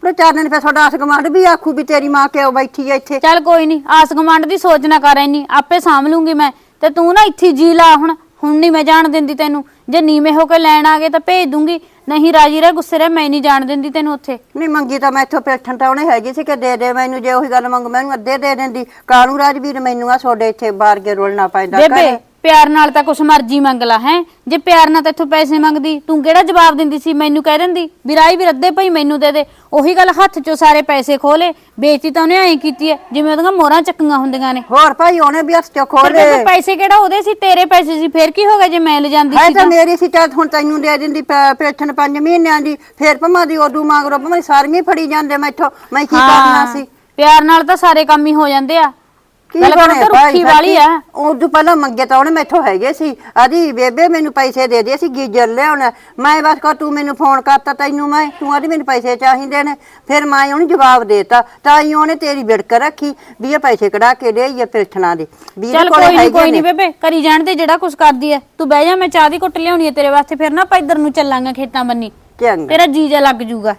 [SPEAKER 3] ਪਰ ਚਾਰ ਦਿਨ ਫਿਰ ਤੁਹਾਡਾ ਆਸ ਗਮਾਂਡ ਵੀ ਆਖੂ ਵੀ ਤੇਰੀ ਮਾਂ ਕਿਉਂ ਬੈਠੀ ਐ ਇੱਥੇ।
[SPEAKER 4] ਚੱਲ ਕੋਈ ਨਹੀਂ ਆਸ ਗਮੰਡ ਦੀ ਸੋਚ ਨਾ ਕਰ ਐਨੀ ਆਪੇ ਸਾਂਭ ਲੂੰਗੀ ਮੈਂ। ਤੇ ਤੂੰ ਨਾ ਇੱਥੇ ਜੀ ਲਾ ਹੁਣ ਹੁਣ ਨਹੀਂ ਮੈਂ ਜਾਣ ਦਿੰਦੀ ਤੈਨੂੰ। ਜੇ ਨੀਵੇਂ ਹੋ ਕੇ ਲੈਣ ਆ ਗਏ ਤਾਂ ਭੇਜ ਦੂੰਗੀ ਨਹੀਂ ਰਾਜੀ ਰਹਿ ਗੁੱਸੇ ਰਹਿ ਮੈਂ ਨਹੀਂ ਜਾਣ ਦਿੰਦੀ ਤੈਨੂੰ ਉੱਥੇ।
[SPEAKER 3] ਨਹੀਂ ਮੰਗੀ ਤਾਂ ਮੈਂ ਇੱਥੋਂ ਪੇਠਣ ਤਾਂ ਉਹਨੇ ਹੈਗੀ ਸੀ ਕਿ ਦੇ ਦੇ ਮੈਨੂੰ ਜੇ ਉਹੀ ਗੱਲ ਮੰਗ ਮੈਨੂੰ ਅੱਧੇ ਦੇ ਦਿੰਦੀ। ਕਾਲੂ ਰਾਜਵੀਰ ਮੈਨੂੰ ਆ ਤੁਹਾਡੇ ਇੱਥੇ ਬਾਹਰ ਕੇ ਰੋਲਣਾ ਪੈਂਦਾ
[SPEAKER 4] ਬੇਬੇ
[SPEAKER 3] ਘਰੇ।
[SPEAKER 4] ਪਿਆਰ ਨਾਲ ਤਾਂ ਕੁਛ ਮਰਜ਼ੀ ਮੰਗ ਲਾ ਹੈ? ਜੇ ਪਿਆਰ ਨਾਲ ਤੇਥੋਂ ਪੈਸੇ ਮੰਗਦੀ ਤੂੰ ਕਿਹੜਾ ਜਵਾਬ ਦਿੰਦੀ ਸੀ ਮੈਨੂੰ ਕਹਿ ਦਿੰਦੀ? ਵੀ ਰਾਈ ਵੀ ਰੱਦੇ ਭਾਈ ਮੈਨੂੰ ਦੇ ਦੇ। ਉਹੀ ਗੱਲ ਹੱਥ ਚੋਂ ਸਾਰੇ ਪੈਸੇ ਖੋਲੇ ਬੇਇੱਜ਼ਤੀ ਤਾਂ ਉਹਨੇ ਐਂ ਕੀਤੀ ਹੈ ਜਿਵੇਂ ਉਹਦੀਆਂ ਮੋਹਰਾਂ ਚੱਕੀਆਂ ਹੁੰਦੀਆਂ ਨੇ।
[SPEAKER 3] ਹੋਰ ਭਾਈ ਉਹਨੇ ਵੀ ਹੱਥ ਚੋਂ ਖੋਲੇ
[SPEAKER 4] ਬੇਬੇ ਪੈਸੇ ਕਿਹੜਾ ਉਹਦੇ ਸੀ ਤੇਰੇ ਪੈਸੇ ਸੀ ਫਿਰ ਕੀ ਹੋ ਗਿਆ ਜੇ ਮੈਂ ਲੈ ਜਾਂਦੀ
[SPEAKER 3] ਹੈ
[SPEAKER 4] ਸੀ
[SPEAKER 3] ਤਾਂ? ਮੇਰੀ ਸੀ ਚੱਲ ਹੁਣ ਤੈਨੂੰ ਦੇ ਦਿੰਦੀ ਪੈ- ਪੇਠਣ 5 ਮਹੀਨਿਆਂ ਦੀ ਫੇਰ ਭਮਾ ਦੀ ਉਦੋਂ ਮੰਗਰੋ ਭਮਾ ਸਾਰੀਆਂ ਹੀ ਫੜੀ ਜਾਂਦੇ ਮੈਥੋਂ। ਮੈਂ ਕੀ ਕਰਨਾ ਸੀ?
[SPEAKER 4] ਪਿਆਰ ਨਾਲ ਤਾਂ ਸਾਰੇ ਕੰਮ ਹੀ ਹੋ ਜਾਂਦੇ ਆ।
[SPEAKER 3] ਕੀ
[SPEAKER 4] ਗੱਲ ਕਰੋ
[SPEAKER 3] ਬਣੇ
[SPEAKER 4] ਤਾਂ
[SPEAKER 3] ਭਾਈ
[SPEAKER 4] ਰੁੱਖੀ ਵਾਲੀ ਆ।
[SPEAKER 3] ਉਦੋਂ ਪਹਿਲਾਂ ਮੰਗੇ ਤਾਂ ਉਹਨੇ ਮੈਥੋਂ ਹੈਗੇ ਸੀ। ਆਦੀ ਬੇਬੇ ਮੈਨੂੰ ਪੈਸੇ ਦੇ ਦੇ ਸੀ ਗੀਜਰ ਲਿਆਉਣਾ। ਮੈਂ ਬਸ ਕਹ ਤੂੰ ਮੈਨੂੰ ਫੋਨ ਕਰਤਾ ਤੈਨੂੰ ਮੈਂ ਤੂੰ ਆਦੀ ਮੈਨੂੰ ਪੈਸੇ ਚਾਹੀਦੇ ਨੇ। ਫਿਰ ਮੈਂ ਉਹਨੂੰ ਜਵਾਬ ਦੇਤਾ ਤਾਂ ਹੀ ਉਹਨੇ ਤੇਰੀ ਵਿੜਕ ਰੱਖੀ ਵੀ ਇਹ ਪੈਸੇ ਕਢਾ ਕੇ ਦੇ ਇਹ ਪਿਲਠਣਾ ਦੇ। ਵੀ ਇਹਦੇ
[SPEAKER 4] ਚੱਲ
[SPEAKER 3] ਕੋਲੇ
[SPEAKER 4] ਕੋਈ ਨਹੀਂ
[SPEAKER 3] ਹੈਗੇ
[SPEAKER 4] ਕੋਈ ਨਹੀਂ
[SPEAKER 3] ਨੇ।
[SPEAKER 4] ਬੇਬੇ ਕਰੀ ਜਾਣ ਤੇ ਜਿਹੜਾ ਕੁਝ ਕਰਦੀ ਐ। ਤੂੰ ਬਹਿ ਜਾ ਮੈਂ ਚਾਹ ਦੀ ਕੁੱਟ ਲਿਆਉਣੀ ਐ ਤੇਰੇ ਵਾਸਤੇ ਫਿਰ ਨਾ ਆਪਾਂ ਇੱਧਰ ਨੂੰ ਚੱਲਾਂਗੇ ਖੇਤਾਂ ਬੰਨੀ।
[SPEAKER 3] ਚੰਗਾ।
[SPEAKER 4] ਤੇਰਾ ਜੀਜਾ ਲੱਗ ਜੂਗਾ।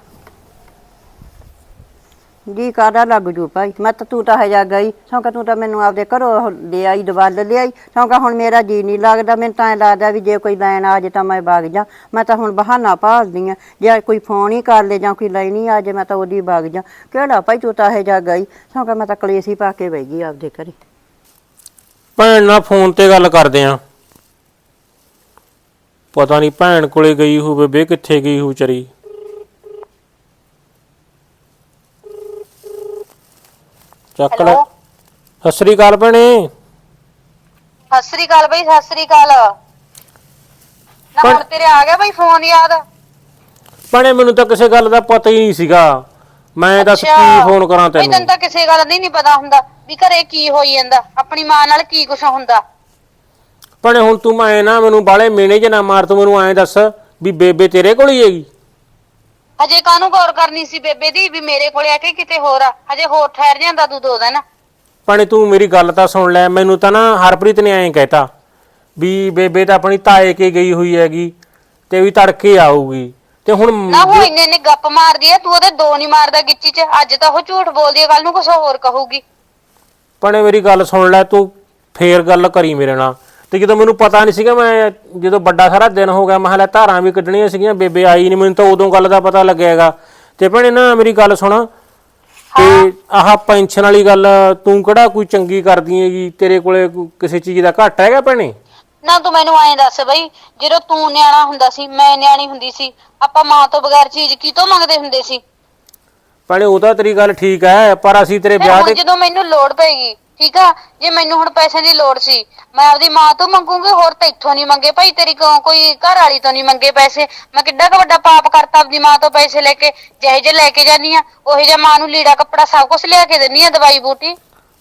[SPEAKER 3] ਜੀ ਕਾਦਾ ਲੱਗ ਜੂ ਭਾਈ? ਮੈਂ ਤਾਂ ਤੂੰ ਤਾਂ ਹਜਾ ਗਈ। ਸੌਂਕਾ ਤੂੰ ਤਾਂ ਮੈਨੂੰ ਆਪਦੇ ਘਰੋਂ ਲੈ ਆਈ ਦਵਾਲ ਲਿਆਈ। ਸੌਂਕਾ ਹੁਣ ਮੇਰਾ ਜੀ ਨਹੀਂ ਲੱਗਦਾ। ਮੈਨੂੰ ਤਾਂ ਐਂ ਲੱਗਦਾ ਵੀ ਜੇ ਕੋਈ ਲੈਣ ਆ ਜੇ ਤਾਂ ਮੈਂ ਵਗ ਜਾ। ਮੈਂ ਤਾਂ ਹੁਣ ਬਹਾਨਾ ਭਾਲਦੀ ਆ। ਜੇ ਕੋਈ ਫੋਨ ਹੀ ਕਰ ਲੇ ਜਾਂ ਕੋਈ ਲੈਣੀ ਆ ਜੇ, ਮੈਂ ਤਾਂ ਉਹਦੀ ਵਗ ਜਾ। ਕਿਹੜਾ ਭਾਈ ਤੂੰ ਤਾਂ ਹਜਾ ਗਈ? ਸੌਂਕਾ ਮੈਂ ਤਾਂ ਕਲੇਸੀ ਪਾ ਕੇ ਬਹਿ ਗਈ ਆਪਦੇ ਘਰੇ।
[SPEAKER 2] ਭੈਣ ਨਾਲ ਫੋਨ ਤੇ ਗੱਲ ਕਰਦੇ ਆ। ਪਤਾ ਨਹੀਂ ਭੈਣ ਕੋਲੇ ਗਈ ਹੋਵੇ ਬੇ ਕਿੱਥੇ ਗਈ ਹੋਊ ਚਰੀ ਚੱਕ ਲੈ। ਸਤਿ ਸ੍ਰੀ ਅਕਾਲ ਭੈਣੇ।
[SPEAKER 5] ਸਤਿ ਸ੍ਰੀ ਅਕਾਲ ਬਈ ਸਤਿ ਸ੍ਰੀ ਅਕਾਲ। ਨਾ ਹੁਣ ਤੇਰੇ ਆ ਗਿਆ ਬਈ ਫੋਨ ਯਾਦ?
[SPEAKER 2] ਭੈਣੇ ਮੈਨੂੰ ਤਾਂ ਕਿਸੇ ਗੱਲ ਦਾ ਪਤਾ ਹੀ ਨਹੀਂ ਸੀਗਾ। ਮੈਂ ਦੱਸ
[SPEAKER 5] ਅੱਛਾ।
[SPEAKER 2] ਕੀ ਫੋਨ ਕਰਾਂ
[SPEAKER 5] ਬਈ ਤੈਨੂੰ
[SPEAKER 2] ਤੈਨੂੰ?
[SPEAKER 5] ਤਾਂ ਕਿਸੇ ਗੱਲ ਦੀ ਨਹੀਂ ਪਤਾ ਹੁੰਦਾ ਵੀ ਘਰੇ ਕੀ ਹੋਈ ਜਾਂਦਾ ਆਪਣੀ ਮਾਂ ਨਾਲ ਕੀ ਕੁਛ ਹੁੰਦਾ।
[SPEAKER 2] ਭੈਣੇ ਹੁਣ ਤੂੰ ਮੈਂ ਨਾ ਮੈਨੂੰ ਬਾਲੇ ਮੇਨੇ ਚ ਨਾ ਮਾਰ ਤੂੰ ਮੈਨੂੰ ਐਂ ਦੱਸ ਵੀ ਬੇਬੇ ਤੇਰੇ ਕੋਲ ਹੀ ਹੈਗੀ।
[SPEAKER 5] ਹਜੇ ਕਾਹਨੂੰ ਗੌਰ ਕਰਨੀ ਸੀ ਬੇਬੇ ਦੀ ਵੀ ਮੇਰੇ ਕੋਲੇ ਆ ਕੇ ਕਿਤੇ ਹੋਰ ਆ? ਹਜੇ ਹੋਰ ਠਹਿਰ ਜਾਂਦਾ ਤੂੰ ਦੋ ਦਿਨ।
[SPEAKER 2] ਭੈਣੇ ਤੂੰ ਮੇਰੀ ਗੱਲ ਤਾਂ ਸੁਣ ਲੈ ਮੈਨੂੰ ਤਾਂ ਨਾ ਹਰਪ੍ਰੀਤ ਨੇ ਐਂ ਕਹਿਤਾ ਵੀ ਬੇਬੇ ਤਾਂ ਆਪਣੀ ਤਾਏ ਕੇ ਗਈ ਹੋਈ ਹੈਗੀ ਤੇ ਵੀ ਤੜਕੇ ਆਊਗੀ। ਤੇ ਹੁਣ
[SPEAKER 5] ਨਾ ਉਹ ਇੰਨੇ ਇੰਨੇ ਗੱਪ ਮਾਰਦੀ ਆ ਤੂੰ ਉਹਦੇ ਦੋ ਨਹੀਂ ਮਾਰਦਾ ਗਿੱਚੀ 'ਚ। ਅੱਜ ਤਾਂ ਉਹ ਝੂਠ ਬੋਲਦੀ ਆ ਕੱਲ ਨੂੰ ਕੁਛ ਹੋਰ ਕਹੂਗੀ।
[SPEAKER 2] ਭੈਣੇ ਮੇਰੀ ਗੱਲ ਸੁਣ ਲੈ ਤੂੰ ਫੇਰ ਗੱਲ ਕਰੀ ਮੇਰੇ ਨਾਲ। ਤੇ ਜਦੋਂ ਮੈਨੂੰ ਪਤਾ ਨਹੀਂ ਸੀਗਾ ਮੈਂ ਜਦੋਂ ਵੱਡਾ ਸਾਰਾ ਦਿਨ ਹੋ ਗਿਆ ਮੈਂ ਲੈ ਧਾਰਾਂ ਵੀ ਕੱਢਣੀਆਂ ਸੀਗੀਆਂ ਬੇਬੇ ਆਈ ਨਹੀਂ ਮੈਨੂੰ ਤਾਂ ਉਦੋਂ ਗੱਲ ਦਾ ਪਤਾ ਲੱਗਿਆਗਾ। ਤੇ ਭੈਣੇ ਨਾ ਮੇਰੀ ਗੱਲ ਸੁਣ ਤੇ ਆਹ ਪੈਨਸ਼ਨ ਵਾਲੀ ਗੱਲ ਤੂੰ ਕਿਹੜਾ ਕੋਈ ਚੰਗੀ ਕਰਦੀ ਹੈਗੀ? ਤੇਰੇ ਕੋਲੇ ਕੋਈ ਕਿਸੇ ਚੀਜ਼ ਦਾ ਘਾਟਾ ਹੈਗਾ ਭੈਣੇ?
[SPEAKER 5] ਨਾ ਤੂੰ ਮੈਨੂੰ ਐਂ ਦੱਸ ਬਈ ਜਦੋਂ ਤੂੰ ਨਿਆਣਾ ਹੁੰਦਾ ਸੀ ਮੈਂ ਨਿਆਣੀ ਹੁੰਦੀ ਸੀ ਆਪਾਂ ਮਾਂ ਤੋਂ ਬਗੈਰ ਚੀਜ਼ ਕੀ ਤੋਂ ਮੰਗਦੇ ਹੁੰਦੇ ਸੀ?
[SPEAKER 2] ਭੈਣੇ ਉਹ ਤਾਂ ਤੇਰੀ ਗੱਲ ਠੀਕ ਹੈ ਪਰ ਅਸੀਂ ਤੇਰੇ
[SPEAKER 5] ਤੇ
[SPEAKER 2] ਵਿਆਹ
[SPEAKER 5] ਹੁਣ
[SPEAKER 2] ਤੇ
[SPEAKER 5] ਜਦੋਂ ਮੈਨੂੰ ਲੋੜ ਪੈਗੀ ਠੀਕ ਆ? ਜੇ ਮੈਨੂੰ ਹੁਣ ਪੈਸੇ ਦੀ ਲੋੜ ਸੀ ਮੈਂ ਆਪਦੀ ਮਾਂ ਤੋਂ ਮੰਗੂੰਗੀ ਹੋਰ ਤਾਂ ਇੱਥੋਂ ਨਹੀਂ ਮੰਗੇ। ਭਾਈ ਤੇਰੀ ਕੋ- ਕੋਈ ਘਰ ਵਾਲੀ ਤੋਂ ਨਹੀਂ ਮੰਗੇ ਪੈਸੇ। ਮੈਂ ਕਿੱਡਾ ਕੁ ਵੱਡਾ ਪਾਪ ਕਰਤਾ ਆਪਦੀ ਮਾਂ ਤੋਂ ਪੈਸੇ ਲੈ ਕੇ ਜਿਹੇ ਜੇ ਲੈ ਕੇ ਜਾਨੀ ਆ ਉਹੀ ਜਿਹਾ ਮਾਂ ਨੂੰ ਲੀੜਾ ਕੱਪੜਾ ਸਭ ਕੁਝ ਲਿਆ ਕੇ ਦਿੰਨੀ ਆ ਦਵਾਈ ਬੂਟੀ।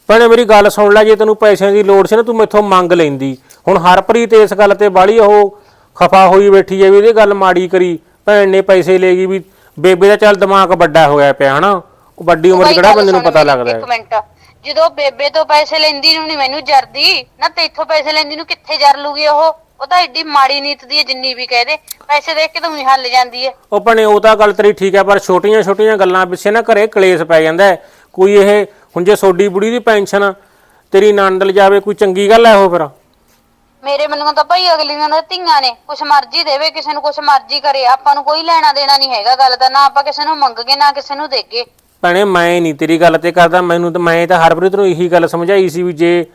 [SPEAKER 2] ਭੈਣੇ ਮੇਰੀ ਗੱਲ ਸੁਣ ਲੈ ਜੇ ਤੈਨੂੰ ਪੈਸਿਆਂ ਦੀ ਲੋੜ ਸੀ ਨਾ ਤੂੰ ਮੈਥੋਂ ਮੰਗ ਲੈਂਦੀ। ਹੁਣ ਹਰਪ੍ਰੀਤ ਇਸ ਗੱਲ ਤੇ ਬਾਲੀ ਉਹ ਖਫਾ ਹੋਈ ਬੈਠੀ ਹੈ ਵੀ ਇਹਦੀ ਗੱਲ ਮਾੜੀ ਕਰੀ। ਭੈਣ ਨੇ ਪੈਸੇ ਲੈ ਗਈ ਵੀ ਬੇਬੇ ਦਾ ਚੱਲ ਦਿਮਾਗ ਵੱਡਾ ਹੋਇਆ ਪਿਆ ਹਨਾ? ਉਹ ਵੱਡੀ ਉਮਰ 'ਚ ਕਿਹੜਾ
[SPEAKER 5] ਗੱਲ
[SPEAKER 2] ਬੰਦੇ ਨੂੰ
[SPEAKER 5] ਸੁਣ
[SPEAKER 2] ਪਤਾ
[SPEAKER 5] ਮੇਰੀ,
[SPEAKER 2] ਲੱਗਦਾ
[SPEAKER 5] ਇੱਕ ਮਿੰਟ। ਜਦੋਂ ਬੇਬੇ ਤੋਂ ਪੈਸੇ ਲੈਂਦੀ ਨੂੰ ਨਹੀਂ ਮੈਨੂੰ ਜਰਦੀ ਨਾ ਤੇਥੋਂ ਪੈਸੇ ਲੈਂਦੀ ਨੂੰ ਕਿੱਥੇ ਜਰ ਲੂਗੀ ਉਹ? ਉਹ ਤਾਂ ਏਡੀ ਮਾੜੀ ਨੀਤ ਦੀ ਹੈ ਜਿੰਨੀ ਵੀ ਕਹਦੇ ਪੈਸੇ ਦੇਖ ਕੇ ਤਾਂ ਉਹੀ ਹੱਲ ਜਾਂਦੀ ਹੈ।
[SPEAKER 2] ਉਹ ਭੈਣੇ ਉਹ ਤਾਂ ਗੱਲ ਤੇਰੀ ਠੀਕ ਹੈ ਪਰ ਛੋਟੀਆਂ ਛੋਟੀਆਂ ਗੱਲਾਂ ਪਿੱਛੇ ਨਾ ਘਰੇ ਕਲੇਸ਼ ਪੈ ਜਾਂਦਾ ਹੈ। ਕੋਈ ਇਹ ਹੁਣ ਜੇ ਸੋਡੀ ਬੁੜੀ ਦੀ ਪੈਨਸ਼ਨ ਤੇਰੀ ਨੰਦ ਜਾਵੇ ਕੋਈ ਚੰਗੀ ਗੱਲ ਹੈ ਉਹ ਫਿਰ?
[SPEAKER 5] ਮੇਰੇ ਮੈਨੂੰ ਤਾਂ ਭਾਈ ਅਗਲੀਆਂ ਦਾ ਧੀਆਂ ਨੇ ਕੁਛ ਮਰਜ਼ੀ ਦੇਵੇ ਕਿਸੇ ਨੂੰ ਕੁਛ ਮਰਜ਼ੀ ਕਰੇ। ਆਪਾਂ ਨੂੰ ਕੋਈ ਲੈਣਾ ਦੇਣਾ ਨਹੀਂ ਹੈਗਾ ਗੱਲ ਦਾ ਨਾ ਆਪਾਂ ਕਿਸੇ ਨੂੰ ਮੰਗਗੇ ਨਾ ਕਿਸੇ ਨੂੰ ਦੇਗੇ।
[SPEAKER 2] ਭੈਣੇ, ਮੈਂ ਨਹੀਂ ਤੇਰੀ ਗੱਲ ਤੇ ਕਰਦਾ। ਮੈਨੂੰ ਤਾਂ ਮੈਂ ਤਾਂ ਹਰਪ੍ਰੀਤ ਨੂੰ ਇਹੀ ਗੱਲ ਸਮਝਾਈ ਸੀ ਵੀ ਜੇ